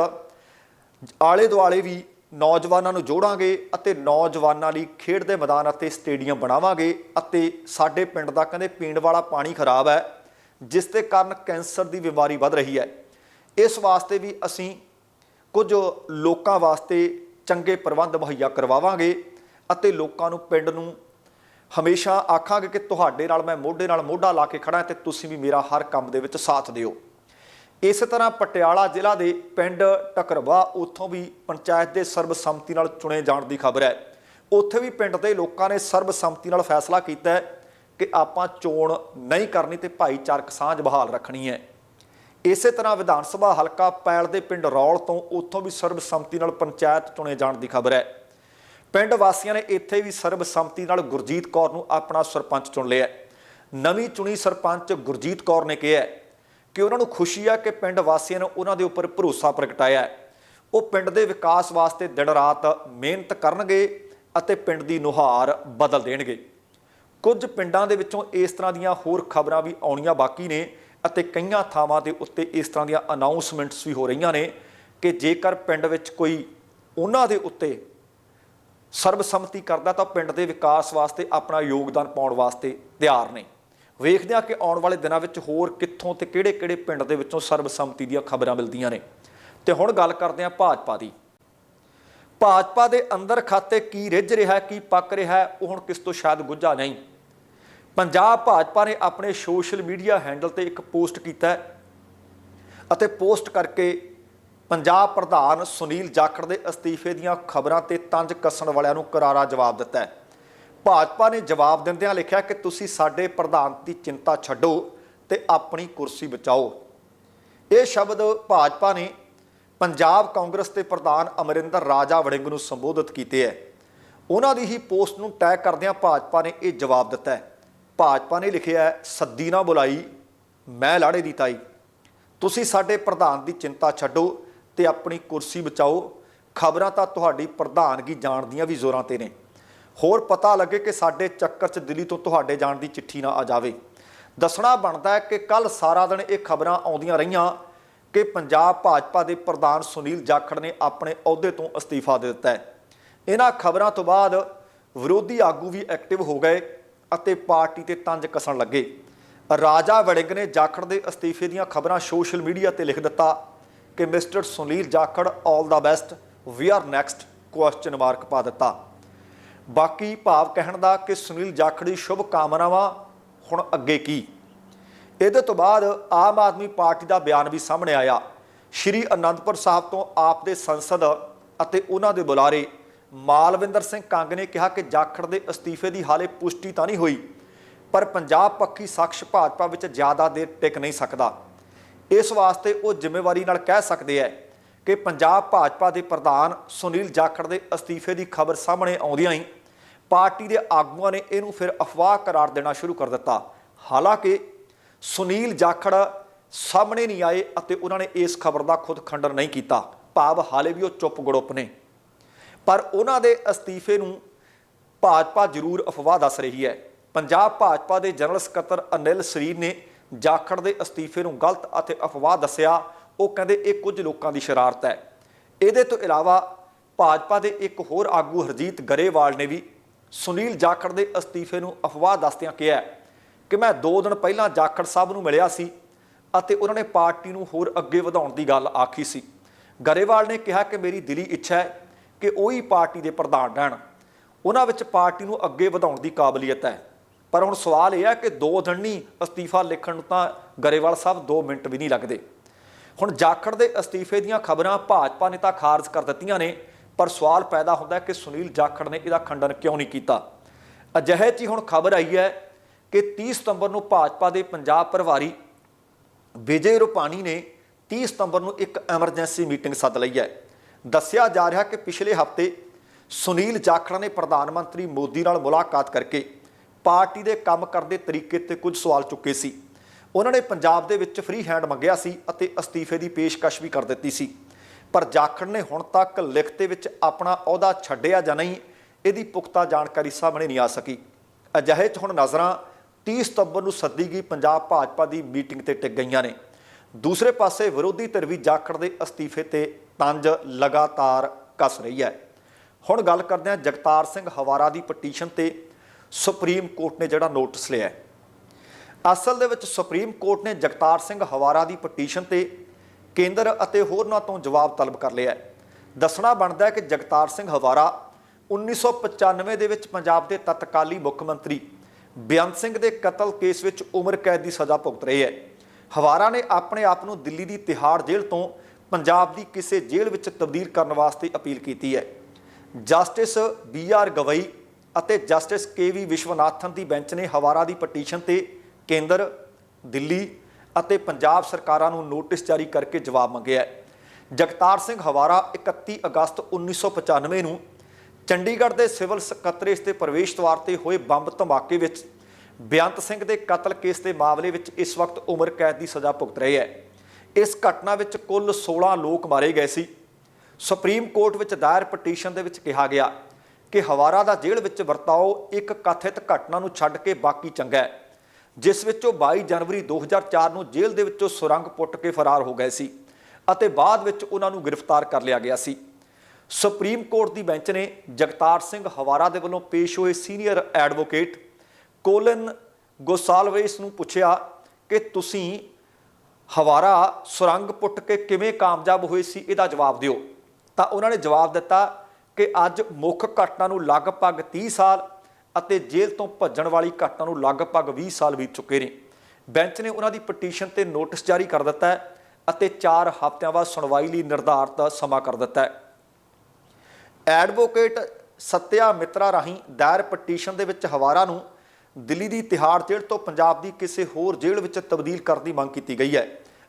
ਆਲੇ ਦੁਆਲੇ ਵੀ ਨੌਜਵਾਨਾਂ ਨੂੰ ਜੋੜਾਂਗੇ ਅਤੇ ਨੌਜਵਾਨਾਂ ਲਈ ਖੇਡ ਦੇ ਮੈਦਾਨ ਅਤੇ ਸਟੇਡੀਅਮ ਬਣਾਵਾਂਗੇ ਅਤੇ ਸਾਡੇ ਪਿੰਡ ਦਾ ਕਹਿੰਦੇ, ਪੀਣ ਵਾਲਾ ਪਾਣੀ ਖਰਾਬ ਹੈ, ਜਿਸ ਦੇ ਕਾਰਨ ਕੈਂਸਰ ਦੀ ਬਿਮਾਰੀ ਵੱਧ ਰਹੀ ਹੈ। ਇਸ ਵਾਸਤੇ ਵੀ ਅਸੀਂ ਕੁਝ ਲੋਕਾਂ ਵਾਸਤੇ ਚੰਗੇ ਪ੍ਰਬੰਧ ਮੁਹੱਈਆ ਕਰਵਾਵਾਂਗੇ ਅਤੇ ਲੋਕਾਂ ਨੂੰ ਪਿੰਡ ਨੂੰ ਹਮੇਸ਼ਾ ਆਖਾਂਗੇ ਕਿ ਤੁਹਾਡੇ ਨਾਲ ਮੈਂ ਮੋਢੇ ਨਾਲ ਮੋਢਾ ਲਾ ਕੇ ਖੜਾ ਤੇ ਤੁਸੀਂ ਵੀ ਮੇਰਾ ਹਰ ਕੰਮ ਦੇ ਵਿੱਚ ਸਾਥ ਦਿਓ। ਇਸੇ ਤਰ੍ਹਾਂ ਪਟਿਆਲਾ ਜ਼ਿਲ੍ਹਾ ਦੇ ਪਿੰਡ ਟਕਰਵਾ ਉੱਥੋਂ ਵੀ ਪੰਚਾਇਤ ਦੇ ਸਰਬਸੰਮਤੀ ਨਾਲ ਚੁਣੇ ਜਾਣ ਦੀ ਖਬਰ ਹੈ। ਉੱਥੇ ਵੀ ਪਿੰਡ ਦੇ ਲੋਕਾਂ ਨੇ ਸਰਬਸੰਮਤੀ ਨਾਲ ਫੈਸਲਾ ਕੀਤਾ ਹੈ ਕਿ ਆਪਾਂ ਚੋਣ ਨਹੀਂ ਕਰਨੀ ਤੇ ਭਾਈਚਾਰਕ ਸਾਂਝ ਬਹਾਲ ਰੱਖਣੀ ਹੈ। ਇਸੇ ਤਰ੍ਹਾਂ ਵਿਧਾਨ ਸਭਾ ਹਲਕਾ ਪੈਲ ਦੇ ਪਿੰਡ ਰੌਲ ਤੋਂ ਉੱਥੋਂ ਵੀ ਸਰਬਸੰਮਤੀ ਨਾਲ ਪੰਚਾਇਤ ਚੁਣੇ ਜਾਣ ਦੀ ਖਬਰ ਹੈ। ਪਿੰਡ ਵਾਸੀਆਂ ਨੇ ਇੱਥੇ ਵੀ ਸਰਬਸੰਮਤੀ ਨਾਲ ਗੁਰਜੀਤ ਕੌਰ ਨੂੰ ਆਪਣਾ ਸਰਪੰਚ ਚੁਣ ਲਿਆ ਨਵੀਂ ਚੁਣੀ ਸਰਪੰਚ ਗੁਰਜੀਤ ਕੌਰ ਨੇ ਕਿਹਾ ਕਿ ਉਹਨਾਂ ਨੂੰ ਖੁਸ਼ੀ ਆ ਕਿ ਪਿੰਡ ਵਾਸੀਆਂ ਨੇ ਉਹਨਾਂ ਦੇ ਉੱਪਰ ਭਰੋਸਾ ਪ੍ਰਗਟਾਇਆ ਉਹ ਪਿੰਡ ਦੇ ਵਿਕਾਸ ਵਾਸਤੇ ਦਿਨ ਰਾਤ ਮਿਹਨਤ ਕਰਨਗੇ ਅਤੇ ਪਿੰਡ ਦੀ ਨੁਹਾਰ ਬਦਲ ਦੇਣਗੇ। ਕੁਝ ਪਿੰਡਾਂ ਦੇ ਵਿੱਚੋਂ ਇਸ ਤਰ੍ਹਾਂ ਦੀਆਂ ਹੋਰ ਖਬਰਾਂ ਵੀ ਆਉਣੀਆਂ ਬਾਕੀ ਨੇ ਅਤੇ ਕਈਆਂ ਥਾਵਾਂ ਦੇ ਉੱਤੇ ਇਸ ਤਰ੍ਹਾਂ ਦੀਆਂ ਅਨਾਉਂਸਮੈਂਟਸ ਵੀ ਹੋ ਰਹੀਆਂ ਨੇ ਕਿ ਜੇਕਰ ਪਿੰਡ ਵਿੱਚ ਕੋਈ ਉਹਨਾਂ ਦੇ ਉੱਤੇ ਸਰਬਸੰਮਤੀ ਕਰਦਾ ਤਾਂ ਪਿੰਡ ਦੇ ਵਿਕਾਸ ਵਾਸਤੇ ਆਪਣਾ ਯੋਗਦਾਨ ਪਾਉਣ ਵਾਸਤੇ ਤਿਆਰ ਨੇ। ਵੇਖਦੇ ਹਾਂ ਕਿ ਆਉਣ ਵਾਲੇ ਦਿਨਾਂ ਵਿੱਚ ਹੋਰ ਕਿੱਥੋਂ ਤੇ ਕਿਹੜੇ-ਕਿਹੜੇ ਪਿੰਡ ਦੇ ਵਿੱਚੋਂ ਸਰਬਸੰਮਤੀ ਦੀਆਂ ਖਬਰਾਂ ਮਿਲਦੀਆਂ ਨੇ। ਤੇ ਹੁਣ ਗੱਲ ਕਰਦੇ ਹਾਂ ਭਾਜਪਾ ਦੀ। ਭਾਜਪਾ ਦੇ ਅੰਦਰ ਖਾਤੇ ਕੀ ਰਿੱਝ ਰਿਹਾ, ਕੀ ਪੱਕ ਰਿਹਾ, ਉਹ ਹੁਣ ਕਿਸ ਤੋਂ ਸ਼ਾਇਦ ਗੁੱਝਾ ਨਹੀਂ। ਪੰਜਾਬ ਭਾਜਪਾ ਨੇ ਆਪਣੇ ਸੋਸ਼ਲ ਮੀਡੀਆ ਹੈਂਡਲ ਤੇ ਇੱਕ ਪੋਸਟ ਕੀਤਾ ਅਤੇ ਪੋਸਟ ਕਰਕੇ ਪੰਜਾਬ ਪ੍ਰਧਾਨ ਸੁਨੀਲ ਜਾਖੜ ਦੇ ਅਸਤੀਫੇ ਦੀਆਂ ਖਬਰਾਂ ਤੇ ਤੰਜ ਕੱਸਣ ਵਾਲਿਆਂ ਨੂੰ ਕਰਾਰਾ ਜਵਾਬ ਦਿੱਤਾ ਹੈ। ਭਾਜਪਾ ਨੇ ਜਵਾਬ ਦਿੰਦਿਆਂ ਲਿਖਿਆ ਕਿ ਤੁਸੀਂ ਸਾਡੇ ਪ੍ਰਧਾਨ ਦੀ ਚਿੰਤਾ ਛੱਡੋ ਤੇ ਆਪਣੀ ਕੁਰਸੀ ਬਚਾਓ। ਇਹ ਸ਼ਬਦ ਭਾਜਪਾ ਨੇ ਪੰਜਾਬ ਕਾਂਗਰਸ ਦੇ ਪ੍ਰਧਾਨ ਅਮਰਿੰਦਰ ਰਾਜਾ ਵੜਿੰਗ ਨੂੰ ਸੰਬੋਧਿਤ ਕੀਤੇ ਹੈ। ਉਹਨਾਂ ਦੀ ਹੀ ਪੋਸਟ ਨੂੰ ਟੈਗ ਕਰਦਿਆਂ ਭਾਜਪਾ ਨੇ ਇਹ ਜਵਾਬ ਦਿੱਤਾ ਹੈ। ਭਾਜਪਾ ਨੇ ਲਿਖਿਆ ਹੈ, ਸੱਦੀ ਨਾ ਬੁਲਾਈ, ਮੈਂ ਲਾੜੇ ਦੀ ਤਾਈ। ਤੁਸੀਂ ਸਾਡੇ ਪ੍ਰਧਾਨ ਦੀ ਚਿੰਤਾ ਛੱਡੋ ਤੇ ਆਪਣੀ ਕੁਰਸੀ ਬਚਾਓ। ਖਬਰਾਂ ਤਾਂ ਤੁਹਾਡੀ ਪ੍ਰਧਾਨਗੀ ਜਾਣ ਦੀਆਂ ਵੀ ਜ਼ੋਰਾਂ ਤੇ ਨੇ। ਹੋਰ ਪਤਾ ਲੱਗੇ ਕਿ ਸਾਡੇ ਚੱਕਰ 'ਚ ਦਿੱਲੀ ਤੋਂ ਤੁਹਾਡੇ ਜਾਣ ਦੀ ਚਿੱਠੀ ਨਾ ਆ ਜਾਵੇ। ਦੱਸਣਾ ਬਣਦਾ ਹੈ ਕਿ ਕੱਲ ਸਾਰਾ ਦਿਨ ਇਹ ਖਬਰਾਂ ਆਉਂਦੀਆਂ ਰਹੀਆਂ ਕਿ ਪੰਜਾਬ ਭਾਜਪਾ ਦੇ ਪ੍ਰਧਾਨ ਸੁਨੀਲ ਜਾਖੜ ਨੇ ਆਪਣੇ ਅਹੁਦੇ ਤੋਂ ਅਸਤੀਫਾ ਦੇ ਦਿੱਤਾ ਹੈ। ਇਹਨਾਂ ਖਬਰਾਂ ਤੋਂ ਬਾਅਦ ਵਿਰੋਧੀ ਆਗੂ ਵੀ ਐਕਟਿਵ ਹੋ ਗਏ ਅਤੇ ਪਾਰਟੀ ਤੇ ਤੰਜ ਕਸਣ ਲੱਗੇ। ਰਾਜਾ ਵੜਿੰਗ ਨੇ ਜਾਖੜ ਦੇ ਅਸਤੀਫੇ ਦੀਆਂ ਖਬਰਾਂ ਸੋਸ਼ਲ ਮੀਡੀਆ ਤੇ ਲਿਖ ਦਿੱਤਾ। ਕਿ mister Sunil Jakhar all the best we are next question mark ਪਾ ਦਿੱਤਾ। ਬਾਕੀ ਭਾਵ ਕਹਿਣ ਦਾ ਕਿ ਸੁਨੀਲ ਜਾਖੜ ਸ਼ੁਭ ਕਾਮਨਾਵਾਂ ਹੁਣ ਅੱਗੇ ਕੀ? ਇਹਦੇ ਤੋਂ ਬਾਅਦ ਆਮ ਆਦਮੀ ਪਾਰਟੀ ਦਾ ਬਿਆਨ ਵੀ ਸਾਹਮਣੇ ਆਇਆ। ਸ਼੍ਰੀ ਅਨੰਦਪੁਰ ਸਾਹਿਬ ਤੋਂ ਆਪ ਦੇ ਸੰਸਦ ਅਤੇ ਉਹਨਾਂ ਦੇ ਬੁਲਾਰੇ ਮਾਲਵਿੰਦਰ ਸਿੰਘ ਕੰਗ ਨੇ ਕਿਹਾ ਕਿ ਜਾਖੜ ਦੇ ਅਸਤੀਫੇ ਦੀ ਹਾਲੇ ਪੁਸ਼ਟੀ ਤਾਂ ਨਹੀਂ ਹੋਈ, ਪਰ ਪੰਜਾਬ ਪੱਖੀ ਸ਼ਖਸ ਭਾਜਪਾ ਵਿੱਚ ਜ਼ਿਆਦਾ ਦੇਰ ਟਿਕ ਨਹੀਂ ਸਕਦਾ। ਇਸ ਵਾਸਤੇ ਉਹ ਜ਼ਿੰਮੇਵਾਰੀ ਨਾਲ ਕਹਿ ਸਕਦੇ ਹੈ ਕਿ ਪੰਜਾਬ ਭਾਜਪਾ ਦੇ ਪ੍ਰਧਾਨ ਸੁਨੀਲ ਜਾਖੜ ਦੇ ਅਸਤੀਫੇ ਦੀ ਖਬਰ ਸਾਹਮਣੇ ਆਉਂਦਿਆਂ ਹੀ ਪਾਰਟੀ ਦੇ ਆਗੂਆਂ ਨੇ ਇਹਨੂੰ ਫਿਰ ਅਫਵਾਹ ਕਰਾਰ ਦੇਣਾ ਸ਼ੁਰੂ ਕਰ ਦਿੱਤਾ। ਹਾਲਾਂਕਿ ਸੁਨੀਲ ਜਾਖੜ ਸਾਹਮਣੇ ਨਹੀਂ ਆਏ ਅਤੇ ਉਹਨਾਂ ਨੇ ਇਸ ਖਬਰ ਦਾ ਖੁਦ ਖੰਡਨ ਨਹੀਂ ਕੀਤਾ। ਭਾਵ ਹਾਲੇ ਵੀ ਉਹ ਚੁੱਪ ਗੜੁੱਪ ਨੇ। ਪਰ ਉਹਨਾਂ ਦੇ ਅਸਤੀਫੇ ਨੂੰ ਭਾਜਪਾ ਜ਼ਰੂਰ ਅਫਵਾਹ ਦੱਸ ਰਹੀ ਹੈ ਪੰਜਾਬ ਭਾਜਪਾ ਦੇ ਜਨਰਲ ਸਕੱਤਰ ਅਨਿਲ ਸਰੀਰ ਨੇ ਜਾਖੜ ਦੇ ਅਸਤੀਫੇ ਨੂੰ ਗਲਤ ਅਤੇ ਅਫਵਾਹ ਦੱਸਿਆ, ਉਹ ਕਹਿੰਦੇ ਇਹ ਕੁਝ ਲੋਕਾਂ ਦੀ ਸ਼ਰਾਰਤ ਹੈ। ਇਹਦੇ ਤੋਂ ਇਲਾਵਾ ਭਾਜਪਾ ਦੇ ਇੱਕ ਹੋਰ ਆਗੂ ਹਰਜੀਤ ਗਰੇਵਾਲ ਨੇ ਵੀ ਸੁਨੀਲ ਜਾਖੜ ਦੇ ਅਸਤੀਫੇ ਨੂੰ ਅਫਵਾਹ ਦੱਸਦਿਆਂ ਕਿਹਾ ਕਿ ਮੈਂ 2 ਦਿਨ ਪਹਿਲਾਂ ਜਾਖੜ ਸਾਹਿਬ ਨੂੰ ਮਿਲਿਆ ਸੀ ਅਤੇ ਉਹਨਾਂ ਨੇ ਪਾਰਟੀ ਨੂੰ ਹੋਰ ਅੱਗੇ ਵਧਾਉਣ ਦੀ ਗੱਲ ਆਖੀ ਸੀ। ਗਰੇਵਾਲ ਨੇ ਕਿਹਾ ਕਿ ਮੇਰੀ ਦਿਲੀ ਇੱਛਾ ਹੈ ਕਿ ਉਹੀ ਪਾਰਟੀ ਦੇ ਪ੍ਰਧਾਨ ਰਹਿਣ। ਉਹਨਾਂ ਵਿੱਚ ਪਾਰਟੀ ਨੂੰ ਅੱਗੇ ਵਧਾਉਣ ਦੀ ਕਾਬਲੀਅਤ ਹੈ। ਪਰ ਹੁਣ ਸਵਾਲ ਇਹ ਹੈ ਕਿ ਦੋ ਦਿਨ ਨਹੀਂ ਅਸਤੀਫਾ ਲਿਖਣ ਨੂੰ ਤਾਂ ਗਰੇਵਾਲ ਸਾਹਿਬ 2 ਮਿੰਟ ਵੀ ਨਹੀਂ ਲੱਗਦੇ। ਹੁਣ ਜਾਖੜ ਦੇ ਅਸਤੀਫੇ ਦੀਆਂ ਖਬਰਾਂ ਭਾਜਪਾ ਨੇ ਤਾਂ ਖਾਰਜ ਕਰ ਦਿੱਤੀਆਂ ਨੇ, ਪਰ ਸਵਾਲ ਪੈਦਾ ਹੁੰਦਾ ਹੈ ਕਿ ਸੁਨੀਲ ਜਾਖੜ ਨੇ ਇਹਦਾ ਖੰਡਨ ਕਿਉਂ ਨਹੀਂ ਕੀਤਾ? ਅਜਿਹੇ 'ਚ ਹੀ ਹੁਣ ਖਬਰ ਆਈ ਹੈ ਕਿ 30 ਸਤੰਬਰ ਨੂੰ ਭਾਜਪਾ ਦੇ ਪੰਜਾਬ ਪ੍ਰਭਾਰੀ ਵਿਜੇ ਰੁਪਾਣੀ ਨੇ 30 ਸਤੰਬਰ ਨੂੰ ਇੱਕ ਐਮਰਜੈਂਸੀ ਮੀਟਿੰਗ ਸੱਦ ਲਈ ਹੈ। ਦੱਸਿਆ ਜਾ ਰਿਹਾ ਕਿ ਪਿਛਲੇ ਹਫ਼ਤੇ ਸੁਨੀਲ ਜਾਖੜ ਨੇ ਪ੍ਰਧਾਨ ਮੰਤਰੀ ਮੋਦੀ ਨਾਲ ਮੁਲਾਕਾਤ ਕਰਕੇ ਪਾਰਟੀ ਦੇ ਕੰਮ ਕਰਦੇ ਤਰੀਕੇ ਤੇ ਕੁਝ ਸਵਾਲ ਚੁੱਕੇ ਸੀ। ਉਹਨਾਂ ਨੇ ਪੰਜਾਬ ਦੇ ਵਿੱਚ ਫ੍ਰੀ ਹੈਂਡ ਮੰਗਿਆ ਸੀ ਅਤੇ ਅਸਤੀਫੇ ਦੀ ਪੇਸ਼ਕਸ਼ ਵੀ ਕਰ ਦਿੱਤੀ ਸੀ। ਪਰ ਜਾਖੜ ਨੇ ਹੁਣ ਤੱਕ ਲਿਖਤ ਵਿੱਚ ਆਪਣਾ ਅਹੁਦਾ ਛੱਡਿਆ ਜਾਂ ਨਹੀਂ, ਇਹਦੀ ਪੁਖਤਾ ਜਾਣਕਾਰੀ ਸਾਹਮਣੇ ਨਹੀਂ ਆ ਸਕੀ। ਅਜਿਹੇ 'ਚ ਹੁਣ ਨਜ਼ਰਾਂ 30 ਸਤੰਬਰ ਨੂੰ ਸੱਦੀ ਗਈ ਪੰਜਾਬ ਭਾਜਪਾ ਦੀ ਮੀਟਿੰਗ ਤੇ ਟਿਕ ਗਈਆਂ ਨੇ। ਦੂਸਰੇ ਪਾਸੇ ਵਿਰੋਧੀ ਧਿਰ ਵੀ ਜਾਖੜ ਦੇ ਅਸਤੀਫੇ ਤੇ ਤੰਜ ਲਗਾਤਾਰ ਕੱਸ ਰਹੀ ਹੈ। ਹੁਣ ਗੱਲ ਕਰਦੇ ਹਾਂ ਜਗਤਾਰ ਸਿੰਘ ਹਵਾਰਾ ਦੀ ਪਟੀਸ਼ਨ ਤੇ ਸੁਪਰੀਮ ਕੋਰਟ ਨੇ ਜਿਹੜਾ ਨੋਟਿਸ ਲਿਆ ਹੈ। ਅਸਲ ਦੇ ਵਿੱਚ ਸੁਪਰੀਮ ਕੋਰਟ ਨੇ ਜਗਤਾਰ ਸਿੰਘ ਹਵਾਰਾ ਦੀ ਪਟੀਸ਼ਨ ਤੇ ਕੇਂਦਰ ਅਤੇ ਹੋਰਨਾਂ ਤੋਂ ਜਵਾਬ ਤਲਬ ਕਰ ਲਿਆ ਹੈ। ਦੱਸਣਾ ਬਣਦਾ ਹੈ ਕਿ ਜਗਤਾਰ ਸਿੰਘ ਹਵਾਰਾ 1995 ਦੇ ਵਿੱਚ ਪੰਜਾਬ ਦੇ ਤਤਕਾਲੀ ਮੁੱਖ ਮੰਤਰੀ ਬੇਅੰਤ ਸਿੰਘ ਦੇ ਕਤਲ ਕੇਸ ਵਿੱਚ ਉਮਰ ਕੈਦ ਦੀ ਸਜ਼ਾ ਭੁਗਤ ਰਹੇ ਹੈ। ਹਵਾਰਾ ਨੇ ਆਪਣੇ ਆਪ ਨੂੰ ਦਿੱਲੀ ਦੀ ਤਿਹਾੜ ਜੇਲ੍ਹ ਤੋਂ ਪੰਜਾਬ ਦੀ ਕਿਸੇ ਜੇਲ੍ਹ ਵਿੱਚ ਤਬਦੀਲ ਕਰਨ ਵਾਸਤੇ ਅਪੀਲ ਕੀਤੀ ਹੈ। ਜਸਟਿਸ ਬੀ ਆਰ ਗਵਈ ਅਤੇ ਜਸਟਿਸ ਕੇ ਵੀ ਵਿਸ਼ਵਨਾਥਨ ਦੀ ਬੈਂਚ ਨੇ ਹਵਾਰਾ ਦੀ ਪਟੀਸ਼ਨ ਤੇ ਕੇਂਦਰ, ਦਿੱਲੀ ਅਤੇ ਪੰਜਾਬ ਸਰਕਾਰਾਂ ਨੂੰ ਨੋਟਿਸ ਜਾਰੀ ਕਰਕੇ ਜਵਾਬ ਮੰਗਿਆ ਹੈ। ਜਗਤਾਰ ਸਿੰਘ ਹਵਾਰਾ 31 ਅਗਸਤ 1995 ਨੂੰ ਚੰਡੀਗੜ੍ਹ ਦੇ ਸਿਵਲ ਸਕੱਤਰੇਤ ਦੇ ਪ੍ਰਵੇਸ਼ ਦੁਆਰ ਤੇ ਹੋਏ ਬੰਬ ਧਮਾਕੇ ਵਿੱਚ ਬੇਅੰਤ ਸਿੰਘ ਦੇ ਕਤਲ ਕੇਸ ਦੇ ਮਾਮਲੇ ਵਿੱਚ ਇਸ ਵਕਤ ਉਮਰ ਕੈਦ ਦੀ ਸਜ਼ਾ ਭੁਗਤ ਰਹੇ ਹੈ। ਇਸ ਘਟਨਾ ਵਿੱਚ ਕੁੱਲ 16 ਲੋਕ ਮਾਰੇ ਗਏ ਸੀ। ਸੁਪਰੀਮ ਕੋਰਟ ਵਿੱਚ ਦਾਇਰ ਪਟੀਸ਼ਨ ਦੇ ਵਿੱਚ ਕਿਹਾ ਗਿਆ ਕਿ ਹਵਾਰਾ ਦਾ ਜੇਲ੍ਹ ਵਿੱਚ ਵਰਤਾਓ ਇੱਕ ਕਥਿਤ ਘਟਨਾ ਨੂੰ ਛੱਡ ਕੇ ਬਾਕੀ ਚੰਗਾ ਹੈ, ਜਿਸ ਵਿੱਚ ਉਹ 22 ਜਨਵਰੀ 2004 ਨੂੰ ਜੇਲ੍ਹ ਦੇ ਵਿੱਚੋਂ ਸੁਰੰਗ ਪੁੱਟ ਕੇ ਫਰਾਰ ਹੋ ਗਏ ਸੀ ਅਤੇ ਬਾਅਦ ਵਿੱਚ ਉਹਨਾਂ ਨੂੰ ਗ੍ਰਿਫਤਾਰ ਕਰ ਲਿਆ ਗਿਆ ਸੀ। ਸੁਪਰੀਮ ਕੋਰਟ ਦੀ ਬੈਂਚ ਨੇ ਜਗਤਾਰ ਸਿੰਘ ਹਵਾਰਾ ਦੇ ਵੱਲੋਂ ਪੇਸ਼ ਹੋਏ ਸੀਨੀਅਰ ਐਡਵੋਕੇਟ ਕੋਲਨ ਗੋਸਾਲਵੇਸ ਨੂੰ ਪੁੱਛਿਆ ਕਿ ਤੁਸੀਂ ਹਵਾਰਾ ਸੁਰੰਗ ਪੁੱਟ ਕੇ ਕਿਵੇਂ ਕਾਮਯਾਬ ਹੋਏ ਸੀ, ਇਹਦਾ ਜਵਾਬ ਦਿਓ। ਤਾਂ ਉਹਨਾਂ ਨੇ ਜਵਾਬ ਦਿੱਤਾ ਕਿ ਅੱਜ ਮੁੱਖ ਘਟਨਾ ਨੂੰ ਲਗਭਗ 30 ਸਾਲ ਅਤੇ ਜੇਲ੍ਹ ਤੋਂ ਭੱਜਣ ਵਾਲੀ ਘਟਨਾ ਨੂੰ ਲਗਭਗ 20 ਸਾਲ ਬੀਤ ਚੁੱਕੇ ਨੇ। ਬੈਂਚ ਨੇ ਉਹਨਾਂ ਦੀ ਪਟੀਸ਼ਨ ਤੇ ਨੋਟਿਸ ਜਾਰੀ ਕਰ ਦਿੱਤਾ ਹੈ ਅਤੇ 4 ਹਫ਼ਤਿਆਂ ਬਾਅਦ ਸੁਣਵਾਈ ਲਈ ਨਿਰਧਾਰਤ ਸਮਾਂ ਕਰ ਦਿੱਤਾ ਹੈ। ਐਡਵੋਕੇਟ ਸਤਿਆ ਮਿੱਤਰਾ ਰਾਹੀਂ ਦਾਇਰ ਪਟੀਸ਼ਨ ਦੇ ਵਿੱਚ ਹਵਾਰਾ ਨੂੰ ਦਿੱਲੀ ਦੀ ਤਿਹਾੜ ਜੇਲ੍ਹ ਤੋਂ ਪੰਜਾਬ ਦੀ ਕਿਸੇ ਹੋਰ ਜੇਲ੍ਹ ਵਿੱਚ ਤਬਦੀਲ ਕਰਨ ਦੀ ਮੰਗ ਕੀਤੀ ਗਈ ਹੈ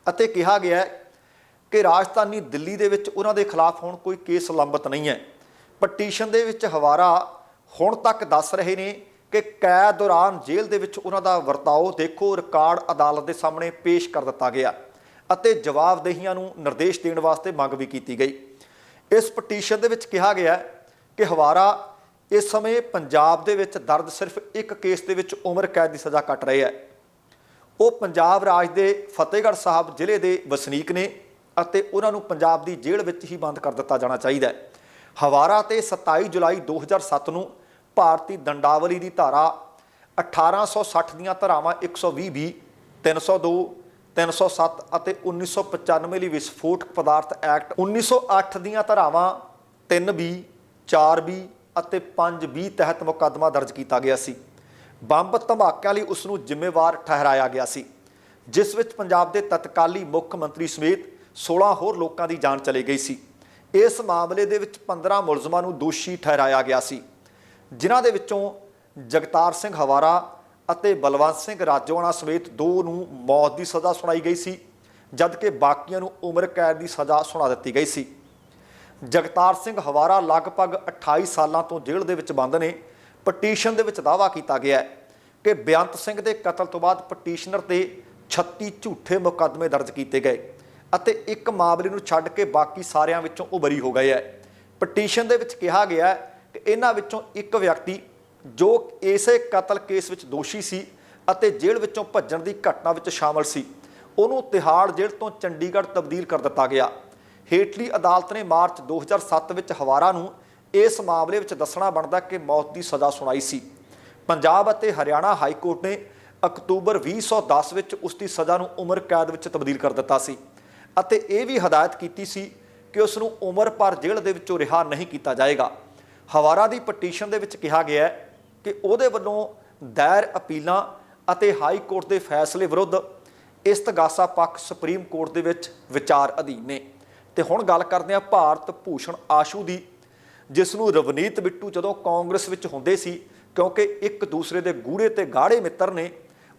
ਅਤੇ ਕਿਹਾ ਗਿਆ ਹੈ ਕਿ ਰਾਜਧਾਨੀ ਦਿੱਲੀ ਦੇ ਵਿੱਚ ਉਹਨਾਂ ਦੇ ਖਿਲਾਫ ਹੁਣ ਕੋਈ ਕੇਸ ਲੰਬਤ ਨਹੀਂ ਹੈ। ਪਟੀਸ਼ਨ ਦੇ ਵਿੱਚ ਹਵਾਰਾ ਹੁਣ ਤੱਕ ਦੱਸ ਰਹੇ ਨੇ ਕਿ ਕੈਦ ਦੌਰਾਨ ਜੇਲ੍ਹ ਦੇ ਵਿੱਚ ਉਹਨਾਂ ਦਾ ਵਰਤਾਓ ਦੇਖੋ, ਰਿਕਾਰਡ ਅਦਾਲਤ ਦੇ ਸਾਹਮਣੇ ਪੇਸ਼ ਕਰ ਦਿੱਤਾ ਗਿਆ ਅਤੇ ਜਵਾਬਦੇਹੀਆਂ ਨੂੰ ਨਿਰਦੇਸ਼ ਦੇਣ ਵਾਸਤੇ ਮੰਗ ਵੀ ਕੀਤੀ ਗਈ। ਇਸ ਪਟੀਸ਼ਨ ਦੇ ਵਿੱਚ ਕਿਹਾ ਗਿਆ ਕਿ ਹਵਾਰਾ ਇਸ ਸਮੇਂ ਪੰਜਾਬ ਦੇ ਵਿੱਚ ਦਰਦ ਸਿਰਫ ਇੱਕ ਕੇਸ ਦੇ ਵਿੱਚ ਉਮਰ ਕੈਦ ਦੀ ਸਜ਼ਾ ਕੱਟ ਰਹੇ ਹੈ। ਉਹ ਪੰਜਾਬ ਰਾਜ ਦੇ ਫਤਿਹਗੜ੍ਹ ਸਾਹਿਬ ਜ਼ਿਲ੍ਹੇ ਦੇ ਵਸਨੀਕ ਨੇ ਅਤੇ ਉਹਨਾਂ ਨੂੰ ਪੰਜਾਬ ਦੀ ਜੇਲ੍ਹ ਵਿੱਚ ਹੀ ਬੰਦ ਕਰ ਦਿੱਤਾ ਜਾਣਾ ਚਾਹੀਦਾ ਹੈ। ਹਵਾਰਾ ਤੇ 27 ਜੁਲਾਈ 2007 ਨੂੰ ਭਾਰਤੀ ਦੰਡਾਵਲੀ ਦੀ ਧਾਰਾ 1860 ਦੀਆਂ ਧਾਰਾਵਾਂ 120 ਬੀ 302 307 ਅਤੇ 1995 ਲਈ ਵਿਸਫੋਟਕ ਪਦਾਰਥ ਐਕਟ 1908 ਦੀਆਂ ਧਾਰਾਵਾਂ 3 ਬੀ 4 ਬੀ ਅਤੇ 5 ਬੀ ਤਹਿਤ ਮੁਕੱਦਮਾ ਦਰਜ ਕੀਤਾ ਗਿਆ ਸੀ। ਬੰਬ ਧਮਾਕਿਆਂ ਲਈ ਉਸ ਨੂੰ ਜ਼ਿੰਮੇਵਾਰ ਠਹਿਰਾਇਆ ਗਿਆ ਸੀ, ਜਿਸ ਵਿੱਚ ਪੰਜਾਬ ਦੇ ਤਤਕਾਲੀ ਮੁੱਖ ਮੰਤਰੀ ਸਮੇਤ 16 ਹੋਰ ਲੋਕਾਂ ਦੀ ਜਾਨ ਚਲੀ ਗਈ ਸੀ। ਇਸ ਮਾਮਲੇ ਦੇ ਵਿੱਚ 15 ਮੁਲਜ਼ਮਾਂ ਨੂੰ ਦੋਸ਼ੀ ਠਹਿਰਾਇਆ ਗਿਆ ਸੀ, ਜਿਨ੍ਹਾਂ ਦੇ ਵਿੱਚੋਂ ਜਗਤਾਰ ਸਿੰਘ ਹਵਾਰਾ ਅਤੇ ਬਲਵੰਤ ਸਿੰਘ ਰਾਜੋਆਣਾ ਸਮੇਤ ਦੋ ਨੂੰ ਮੌਤ ਦੀ ਸਜ਼ਾ ਸੁਣਾਈ ਗਈ ਸੀ, ਜਦਕਿ ਬਾਕੀਆਂ ਨੂੰ ਉਮਰ ਕੈਦ ਦੀ ਸਜ਼ਾ ਸੁਣਾ ਦਿੱਤੀ ਗਈ ਸੀ। ਜਗਤਾਰ ਸਿੰਘ ਹਵਾਰਾ ਲਗਭਗ 28 ਸਾਲਾਂ ਤੋਂ ਜੇਲ੍ਹ ਦੇ ਵਿੱਚ ਬੰਦ ਨੇ। ਪਟੀਸ਼ਨ ਦੇ ਵਿੱਚ ਦਾਅਵਾ ਕੀਤਾ ਗਿਆ ਹੈ ਕਿ ਬੇਅੰਤ ਸਿੰਘ ਦੇ ਕਤਲ ਤੋਂ ਬਾਅਦ ਪਟੀਸ਼ਨਰ ਤੇ 36 ਝੂਠੇ ਮੁਕੱਦਮੇ ਦਰਜ ਕੀਤੇ ਗਏ। ਅਤੇ ਇੱਕ ਮਾਮਲੇ ਨੂੰ ਛੱਡ ਕੇ ਬਾਕੀ ਸਾਰਿਆਂ ਵਿੱਚੋਂ ਉਹ ਬਰੀ ਹੋ ਗਏ ਹੈ। ਪਟੀਸ਼ਨ ਦੇ ਵਿੱਚ ਕਿਹਾ ਗਿਆ ਹੈ ਕਿ ਇਹਨਾਂ ਵਿੱਚੋਂ ਇੱਕ ਵਿਅਕਤੀ ਜੋ ਇਸੇ ਕਤਲ ਕੇਸ ਵਿੱਚ ਦੋਸ਼ੀ ਸੀ ਅਤੇ ਜੇਲ੍ਹ ਵਿੱਚੋਂ ਭੱਜਣ ਦੀ ਘਟਨਾ ਵਿੱਚ ਸ਼ਾਮਲ ਸੀ। ਉਹਨੂੰ ਤਿਹਾੜ ਜੇਲ੍ਹ ਤੋਂ ਚੰਡੀਗੜ੍ਹ ਤਬਦੀਲ ਕਰ ਦਿੱਤਾ ਗਿਆ। ਹੇਠਲੀ ਅਦਾਲਤ ਨੇ ਮਾਰਚ 2007 ਵਿੱਚ ਹਵਾਰਾ ਨੂੰ ਇਸ ਮਾਮਲੇ ਵਿੱਚ ਦੱਸਣਾ ਬਣਦਾ ਕਿ ਮੌਤ ਦੀ ਸਜ਼ਾ ਸੁਣਾਈ ਸੀ। ਪੰਜਾਬ ਅਤੇ ਹਰਿਆਣਾ ਹਾਈ ਕੋਰਟ ਨੇ ਅਕਤੂਬਰ 2010 ਵਿੱਚ ਉਸ ਦੀ ਸਜ਼ਾ ਨੂੰ ਉਮਰ ਕੈਦ ਵਿੱਚ ਤਬਦੀਲ ਕਰ ਦਿੱਤਾ ਸੀ। ਅਤੇ ਇਹ ਵੀ ਹਦਾਇਤ ਕੀਤੀ ਸੀ ਕਿ ਉਸ ਨੂੰ ਉਮਰ ਭਰ ਜੇਲ੍ਹ ਦੇ ਵਿੱਚੋਂ ਰਿਹਾ ਨਹੀਂ ਕੀਤਾ ਜਾਏਗਾ। ਹਵਾਰਾ ਦੀ ਪਟੀਸ਼ਨ ਦੇ ਵਿੱਚ ਕਿਹਾ ਗਿਆ ਹੈ ਕਿ ਉਹਦੇ ਵੱਲੋਂ ਦਾਇਰ ਅਪੀਲਾਂ ਅਤੇ ਹਾਈ ਕੋਰਟ ਦੇ ਫੈਸਲੇ ਵਿਰੁੱਧ ਇਸਤਗਾਸਾ ਪੱਖ ਸੁਪਰੀਮ ਕੋਰਟ ਦੇ ਵਿੱਚ ਵਿਚਾਰ ਅਧੀਨ ਨੇ। ਤੇ ਹੁਣ ਗੱਲ ਕਰਦੇ ਹਾਂ ਭਾਰਤ ਭੂਸ਼ਣ ਆਸ਼ੂ ਦੀ, ਜਿਸ ਨੂੰ ਰਵਨੀਤ ਬਿੱਟੂ ਜਦੋਂ ਕਾਂਗਰਸ ਵਿੱਚ ਹੁੰਦੇ ਸੀ, ਕਿਉਂਕਿ ਇੱਕ ਦੂਸਰੇ ਦੇ ਗੂੜੇ ਤੇ ਗਾੜੇ ਮਿੱਤਰ ਨੇ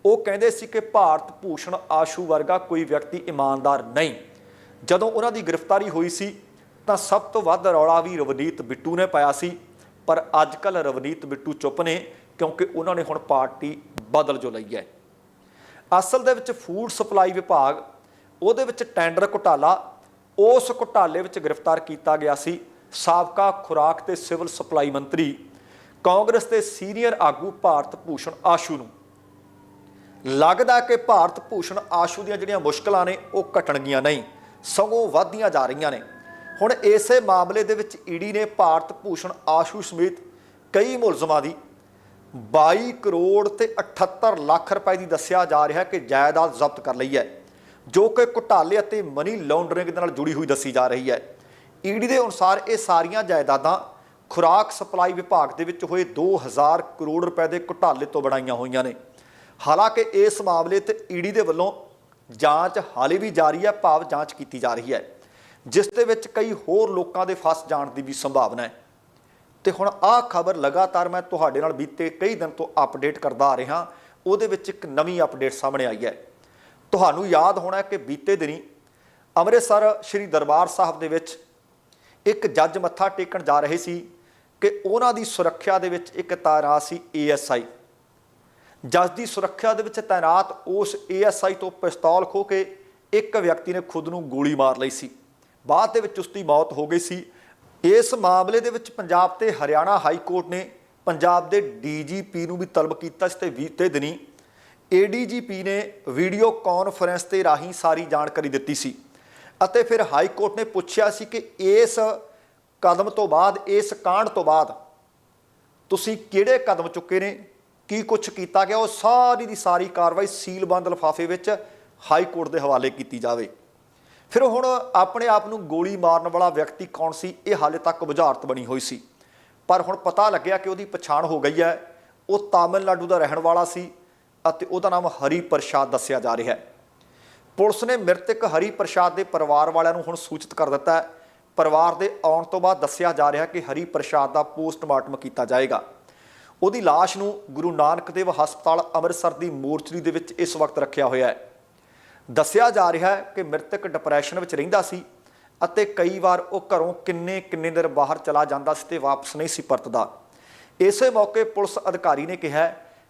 ਉਹ ਕਹਿੰਦੇ ਸੀ ਕਿ ਭਾਰਤ ਭੂਸ਼ਣ ਆਸ਼ੂ ਵਰਗਾ ਕੋਈ ਵਿਅਕਤੀ ਇਮਾਨਦਾਰ ਨਹੀਂ। ਜਦੋਂ ਉਹਨਾਂ ਦੀ ਗ੍ਰਿਫਤਾਰੀ ਹੋਈ ਸੀ, ਤਾਂ ਸਭ ਤੋਂ ਵੱਧ ਰੌਲਾ ਵੀ ਰਵਨੀਤ ਬਿੱਟੂ ਨੇ ਪਾਇਆ ਸੀ। ਪਰ ਅੱਜ ਕੱਲ ਰਵਨੀਤ ਬਿੱਟੂ ਚੁੱਪ ਨੇ, ਕਿਉਂਕਿ ਉਹਨਾਂ ਨੇ ਹੁਣ ਪਾਰਟੀ ਬਦਲ ਜੋ ਲਈ ਹੈ। ਅਸਲ ਦੇ ਵਿੱਚ ਫੂਡ ਸਪਲਾਈ ਵਿਭਾਗ, ਉਹਦੇ ਵਿੱਚ ਟੈਂਡਰ ਘੁਟਾਲਾ, ਉਸ ਘੁਟਾਲੇ ਵਿੱਚ ਗ੍ਰਿਫਤਾਰ ਕੀਤਾ ਗਿਆ ਸੀ। ਸਾਬਕਾ ਖੁਰਾਕ ਤੇ ਸਿਵਲ ਸਪਲਾਈ ਮੰਤਰੀ, ਕਾਂਗਰਸ ਦੇ ਸੀਨੀਅਰ ਆਗੂ ਭਾਰਤ ਭੂਸ਼ਣ ਆਸ਼ੂ ਨੂੰ। ਲੱਗਦਾ ਕਿ ਭਾਰਤ ਭੂਸ਼ਣ ਆਸ਼ੂ ਦੀਆਂ ਜਿਹੜੀਆਂ ਮੁਸ਼ਕਲਾਂ ਨੇ, ਉਹ ਘਟਣਗੀਆਂ ਨਹੀਂ, ਸਗੋਂ ਵਧਦੀਆਂ ਜਾ ਰਹੀਆਂ ਨੇ। ਹੁਣ ਇਸੇ ਮਾਮਲੇ ਦੇ ਵਿੱਚ ਈਡੀ ਨੇ ਭਾਰਤ ਭੂਸ਼ਣ ਆਸ਼ੂ ਸਮੇਤ ਕਈ ਮੁਲਜ਼ਮਾਂ ਦੀ 22 ਕਰੋੜ ਤੇ 78 ਲੱਖ ਰੁਪਏ ਦੀ ਦੱਸਿਆ ਜਾ ਰਿਹਾ ਕਿ ਜਾਇਦਾਦ ਜ਼ਬਤ ਕਰ ਲਈ ਹੈ, ਜੋ ਕਿ ਘੁਟਾਲੇ ਅਤੇ ਮਨੀ ਲਾਂਡਰਿੰਗ ਦੇ ਨਾਲ ਜੁੜੀ ਹੋਈ ਦੱਸੀ ਜਾ ਰਹੀ ਹੈ। ਈਡੀ ਦੇ ਅਨੁਸਾਰ ਇਹ ਸਾਰੀਆਂ ਜਾਇਦਾਦਾਂ ਖੁਰਾਕ ਸਪਲਾਈ ਵਿਭਾਗ ਦੇ ਵਿੱਚ ਹੋਏ 2000 ਕਰੋੜ ਰੁਪਏ ਦੇ ਘੁਟਾਲੇ ਤੋਂ ਬਣਾਈਆਂ ਹੋਈਆਂ ਨੇ। ਹਾਲਾਂਕਿ ਇਸ ਮਾਮਲੇ ਤੇ ਈਡੀ ਦੇ ਵੱਲੋਂ ਜਾਂਚ ਹਾਲੇ ਵੀ ਜਾਰੀ ਹੈ, ਭਾਵ ਜਾਂਚ ਕੀਤੀ ਜਾ ਰਹੀ ਹੈ, ਜਿਸ ਦੇ ਵਿੱਚ ਕਈ ਹੋਰ ਲੋਕਾਂ ਦੇ ਫਸ ਜਾਣ ਦੀ ਵੀ ਸੰਭਾਵਨਾ ਹੈ। ਤੇ ਹੁਣ ਆਹ ਖਬਰ ਲਗਾਤਾਰ ਮੈਂ ਤੁਹਾਡੇ ਨਾਲ ਬੀਤੇ ਕਈ ਦਿਨ ਤੋਂ ਅਪਡੇਟ ਕਰਦਾ ਆ ਰਿਹਾ, ਉਹਦੇ ਵਿੱਚ ਇੱਕ ਨਵੀਂ ਅਪਡੇਟ ਸਾਹਮਣੇ ਆਈ ਹੈ। ਤੁਹਾਨੂੰ ਯਾਦ ਹੋਣਾ ਕਿ ਬੀਤੇ ਦਿਨੀ ਅੰਮ੍ਰਿਤਸਰ ਸ੍ਰੀ ਦਰਬਾਰ ਸਾਹਿਬ ਦੇ ਵਿੱਚ ਇੱਕ ਜੱਜ ਮੱਥਾ ਟੇਕਣ ਜਾ ਰਹੇ ਸੀ ਕਿ ਉਹਨਾਂ ਦੀ ਸੁਰੱਖਿਆ ਦੇ ਵਿੱਚ ਇੱਕ ਤਾਰਾ ਸੀ ਏਐਸਆਈ ਜੱਜ ਦੀ ਸੁਰੱਖਿਆ ਦੇ ਵਿੱਚ ਤਾਇਨਾਤ ਉਸ ਏਐਸਆਈ ਤੋਂ ਪਿਸਤੌਲ ਖੋ ਕੇ ਇੱਕ ਵਿਅਕਤੀ ਨੇ ਖੁਦ ਨੂੰ ਗੋਲੀ ਮਾਰ ਲਈ ਸੀ। ਬਾਅਦ ਦੇ ਵਿੱਚ ਉਸ ਦੀ ਮੌਤ ਹੋ ਗਈ ਸੀ। ਇਸ ਮਾਮਲੇ ਦੇ ਵਿੱਚ ਪੰਜਾਬ ਤੇ ਹਰਿਆਣਾ ਹਾਈ ਕੋਰਟ ਨੇ ਪੰਜਾਬ ਦੇ ਡੀਜੀਪੀ ਨੂੰ ਵੀ ਤਲਬ ਕੀਤਾ ਸੀ ਤੇ ਬੀਤੇ ਦਿਨੀ ਏਡੀਜੀਪੀ ਨੇ ਵੀਡੀਓ ਕਾਨਫਰੰਸ ਤੇ ਰਾਹੀਂ ਸਾਰੀ ਜਾਣਕਾਰੀ ਦਿੱਤੀ ਸੀ। ਅਤੇ ਫਿਰ ਹਾਈ ਕੋਰਟ ਨੇ ਪੁੱਛਿਆ ਸੀ ਕਿ ਇਸ ਕਦਮ ਤੋਂ ਬਾਅਦ, ਇਸ ਕਾਂਡ ਤੋਂ ਬਾਅਦ ਤੁਸੀਂ ਕਿਹੜੇ ਕਦਮ ਚੁੱਕੇ ਨੇ? ਕੀ ਕੁਝ ਕੀਤਾ ਗਿਆ, ਉਹ ਸਾਰੀ ਦੀ ਸਾਰੀ ਕਾਰਵਾਈ ਸੀਲਬੰਦ ਲਿਫਾਫੇ ਵਿੱਚ ਹਾਈ ਕੋਰਟ ਦੇ ਹਵਾਲੇ ਕੀਤੀ ਜਾਵੇ। ਫਿਰ ਹੁਣ ਆਪਣੇ ਆਪ ਨੂੰ ਗੋਲੀ ਮਾਰਨ ਵਾਲਾ ਵਿਅਕਤੀ ਕੌਣ ਸੀ, ਇਹ ਹਾਲੇ ਤੱਕ ਬੁਝਾਰਤ ਬਣੀ ਹੋਈ ਸੀ। ਪਰ ਹੁਣ ਪਤਾ ਲੱਗਿਆ ਕਿ ਉਹਦੀ ਪਛਾਣ ਹੋ ਗਈ ਹੈ। ਉਹ ਤਾਮਿਲਨਾਡੂ ਦਾ ਰਹਿਣ ਵਾਲਾ ਸੀ ਅਤੇ ਉਹਦਾ ਨਾਮ ਹਰੀ ਪ੍ਰਸ਼ਾਦ ਦੱਸਿਆ ਜਾ ਰਿਹਾ ਹੈ। ਪੁਲਿਸ ਨੇ ਮ੍ਰਿਤਕ ਹਰੀ ਪ੍ਰਸ਼ਾਦ ਦੇ ਪਰਿਵਾਰ ਵਾਲਿਆਂ ਨੂੰ ਹੁਣ ਸੂਚਿਤ ਕਰ ਦਿੱਤਾ ਹੈ। ਪਰਿਵਾਰ ਦੇ ਆਉਣ ਤੋਂ ਬਾਅਦ ਦੱਸਿਆ ਜਾ ਰਿਹਾ ਕਿ ਹਰੀ ਪ੍ਰਸ਼ਾਦ ਦਾ ਪੋਸਟਮਾਰਟਮ ਕੀਤਾ ਜਾਏਗਾ। ਉਹਦੀ ਲਾਸ਼ ਨੂੰ ਗੁਰੂ ਨਾਨਕ ਦੇਵ ਹਸਪਤਾਲ ਅੰਮ੍ਰਿਤਸਰ ਦੀ ਮੋਰਚਰੀ ਦੇ ਵਿੱਚ ਇਸ ਵਕਤ ਰੱਖਿਆ ਹੋਇਆ ਹੈ। ਦੱਸਿਆ ਜਾ ਰਿਹਾ ਹੈ ਕਿ ਮ੍ਰਿਤਕ ਡਿਪਰੈਸ਼ਨ ਵਿੱਚ ਰਹਿੰਦਾ ਸੀ ਅਤੇ ਕਈ ਵਾਰ ਉਹ ਘਰੋਂ ਕਿੰਨੇ ਕਿੰਨੇ ਦਿਨ ਬਾਹਰ ਚਲਾ ਜਾਂਦਾ ਸੀ ਤੇ ਵਾਪਸ ਨਹੀਂ ਸੀ ਪਰਤਦਾ। ਇਸੇ ਮੌਕੇ ਪੁਲਿਸ ਅਧਿਕਾਰੀ ਨੇ ਕਿਹਾ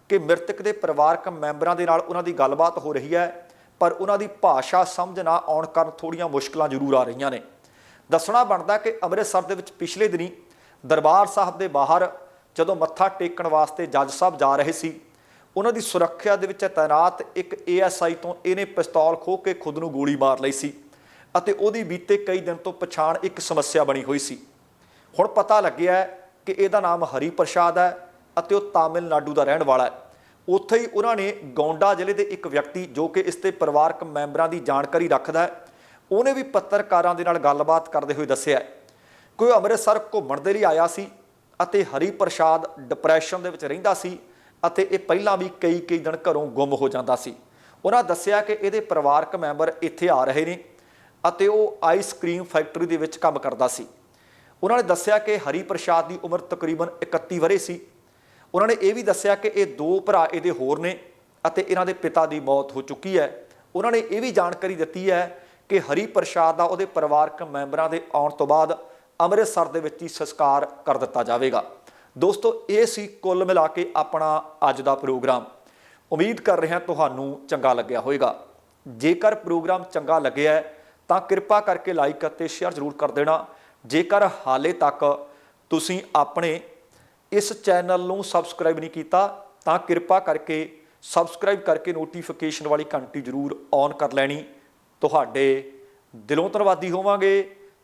ਕਿ ਮ੍ਰਿਤਕ ਦੇ ਪਰਿਵਾਰਕ ਮੈਂਬਰਾਂ ਦੇ ਨਾਲ ਉਹਨਾਂ ਦੀ ਗੱਲਬਾਤ ਹੋ ਰਹੀ ਹੈ, ਪਰ ਉਹਨਾਂ ਦੀ ਭਾਸ਼ਾ ਸਮਝ ਨਾ ਆਉਣ ਕਾਰਨ ਥੋੜੀਆਂ ਮੁਸ਼ਕਲਾਂ ਜ਼ਰੂਰ ਆ ਰਹੀਆਂ ਨੇ। ਦੱਸਣਾ ਬਣਦਾ ਕਿ ਅੰਮ੍ਰਿਤਸਰ ਦੇ ਵਿੱਚ ਪਿਛਲੇ ਦਿਨੀ ਦਰਬਾਰ ਸਾਹਿਬ ਦੇ ਬਾਹਰ ਜਦੋਂ ਮੱਥਾ ਟੇਕਣ ਵਾਸਤੇ ਜੱਜ ਸਾਹਿਬ ਜਾ ਰਹੇ ਸੀ, ਉਹਨਾਂ ਦੀ ਸੁਰੱਖਿਆ ਦੇ ਵਿੱਚ ਤਾਇਨਾਤ ਇੱਕ ਏਐਸਆਈ ਤੋਂ ਇਹਨੇ ਪਿਸਤੌਲ ਖੋਹ ਕੇ ਖੁਦ ਨੂੰ ਗੋਲੀ ਮਾਰ ਲਈ ਸੀ ਅਤੇ ਉਹਦੀ ਬੀਤੇ ਕਈ ਦਿਨ ਤੋਂ ਪਛਾਣ ਇੱਕ ਸਮੱਸਿਆ ਬਣੀ ਹੋਈ ਸੀ। ਹੁਣ ਪਤਾ ਲੱਗਿਆ ਕਿ ਇਹਦਾ ਨਾਮ ਹਰੀ ਪ੍ਰਸ਼ਾਦ ਹੈ ਅਤੇ ਉਹ ਤਾਮਿਲਨਾਡੂ ਦਾ ਰਹਿਣ ਵਾਲਾ ਹੈ। ਉੱਥੇ ਹੀ ਉਹਨਾਂ ਨੇ ਗੌਂਡਾ ਜ਼ਿਲ੍ਹੇ ਦੇ ਇੱਕ ਵਿਅਕਤੀ ਜੋ ਕਿ ਇਸ ਤੇ ਪਰਿਵਾਰਕ ਮੈਂਬਰਾਂ ਦੀ ਜਾਣਕਾਰੀ ਰੱਖਦਾ ਹੈ, ਉਹਨੇ ਵੀ ਪੱਤਰਕਾਰਾਂ ਦੇ ਨਾਲ ਗੱਲਬਾਤ ਕਰਦੇ ਹੋਏ ਦੱਸਿਆ ਕੋਈ ਅੰਮ੍ਰਿਤਸਰ ਘੁੰਮਣ ਦੇ ਲਈ ਆਇਆ ਸੀ ਅਤੇ ਹਰੀ ਪ੍ਰਸ਼ਾਦ ਡਿਪਰੈਸ਼ਨ ਦੇ ਵਿੱਚ ਰਹਿੰਦਾ ਸੀ ਅਤੇ ਇਹ ਪਹਿਲਾਂ ਵੀ ਕਈ ਕਈ ਦਿਨ ਘਰੋਂ ਗੁੰਮ ਹੋ ਜਾਂਦਾ ਸੀ। ਉਹਨਾਂ ਦੱਸਿਆ ਕਿ ਇਹਦੇ ਪਰਿਵਾਰਕ ਮੈਂਬਰ ਇੱਥੇ ਆ ਰਹੇ ਨੇ ਅਤੇ ਉਹ ਆਈਸਕ੍ਰੀਮ ਫੈਕਟਰੀ ਦੇ ਵਿੱਚ ਕੰਮ ਕਰਦਾ ਸੀ। ਉਹਨਾਂ ਨੇ ਦੱਸਿਆ ਕਿ ਹਰੀ ਪ੍ਰਸ਼ਾਦ ਦੀ ਉਮਰ ਤਕਰੀਬਨ 31 ਵਰੇ ਸੀ। ਉਹਨਾਂ ਨੇ ਇਹ ਵੀ ਦੱਸਿਆ ਕਿ ਇਹ ਦੋ ਭਰਾ ਇਹਦੇ ਹੋਰ ਨੇ ਅਤੇ ਇਹਨਾਂ ਦੇ ਪਿਤਾ ਦੀ ਮੌਤ ਹੋ ਚੁੱਕੀ ਹੈ। ਉਹਨਾਂ ਨੇ ਇਹ ਵੀ ਜਾਣਕਾਰੀ ਦਿੱਤੀ ਹੈ ਕਿ ਹਰੀ ਪ੍ਰਸ਼ਾਦ ਦਾ ਉਹਦੇ ਪਰਿਵਾਰਕ ਮੈਂਬਰਾਂ ਦੇ ਆਉਣ ਤੋਂ ਬਾਅਦ ਅੰਮ੍ਰਿਤਸਰ ਦੇ ਵਿੱਚ ਹੀ ਸੰਸਕਾਰ ਕਰ ਦਿੱਤਾ ਜਾਵੇਗਾ। ਦੋਸਤੋ, ਇਹ ਸੀ ਕੁੱਲ ਮਿਲਾ ਕੇ ਆਪਣਾ ਅੱਜ ਦਾ ਪ੍ਰੋਗਰਾਮ। ਉਮੀਦ ਕਰ ਰਿਹਾ ਤੁਹਾਨੂੰ ਚੰਗਾ ਲੱਗਿਆ ਹੋਵੇਗਾ। ਜੇਕਰ ਪ੍ਰੋਗਰਾਮ ਚੰਗਾ ਲੱਗਿਆ ਤਾਂ ਕਿਰਪਾ ਕਰਕੇ ਲਾਈਕ ਅਤੇ ਸ਼ੇਅਰ ਜ਼ਰੂਰ ਕਰ ਦੇਣਾ। ਜੇਕਰ ਹਾਲੇ ਤੱਕ ਤੁਸੀਂ ਆਪਣੇ ਇਸ ਚੈਨਲ ਨੂੰ ਸਬਸਕ੍ਰਾਈਬ ਨਹੀਂ ਕੀਤਾ, ਤਾਂ ਕਿਰਪਾ ਕਰਕੇ ਸਬਸਕ੍ਰਾਈਬ ਕਰਕੇ ਨੋਟੀਫਿਕੇਸ਼ਨ ਵਾਲੀ ਘੰਟੀ ਜ਼ਰੂਰ ਔਨ ਕਰ ਲੈਣੀ। ਤੁਹਾਡੇ ਦਿਲੋਂ ਧੰਨਵਾਦੀ ਹੋਵਾਂਗੇ।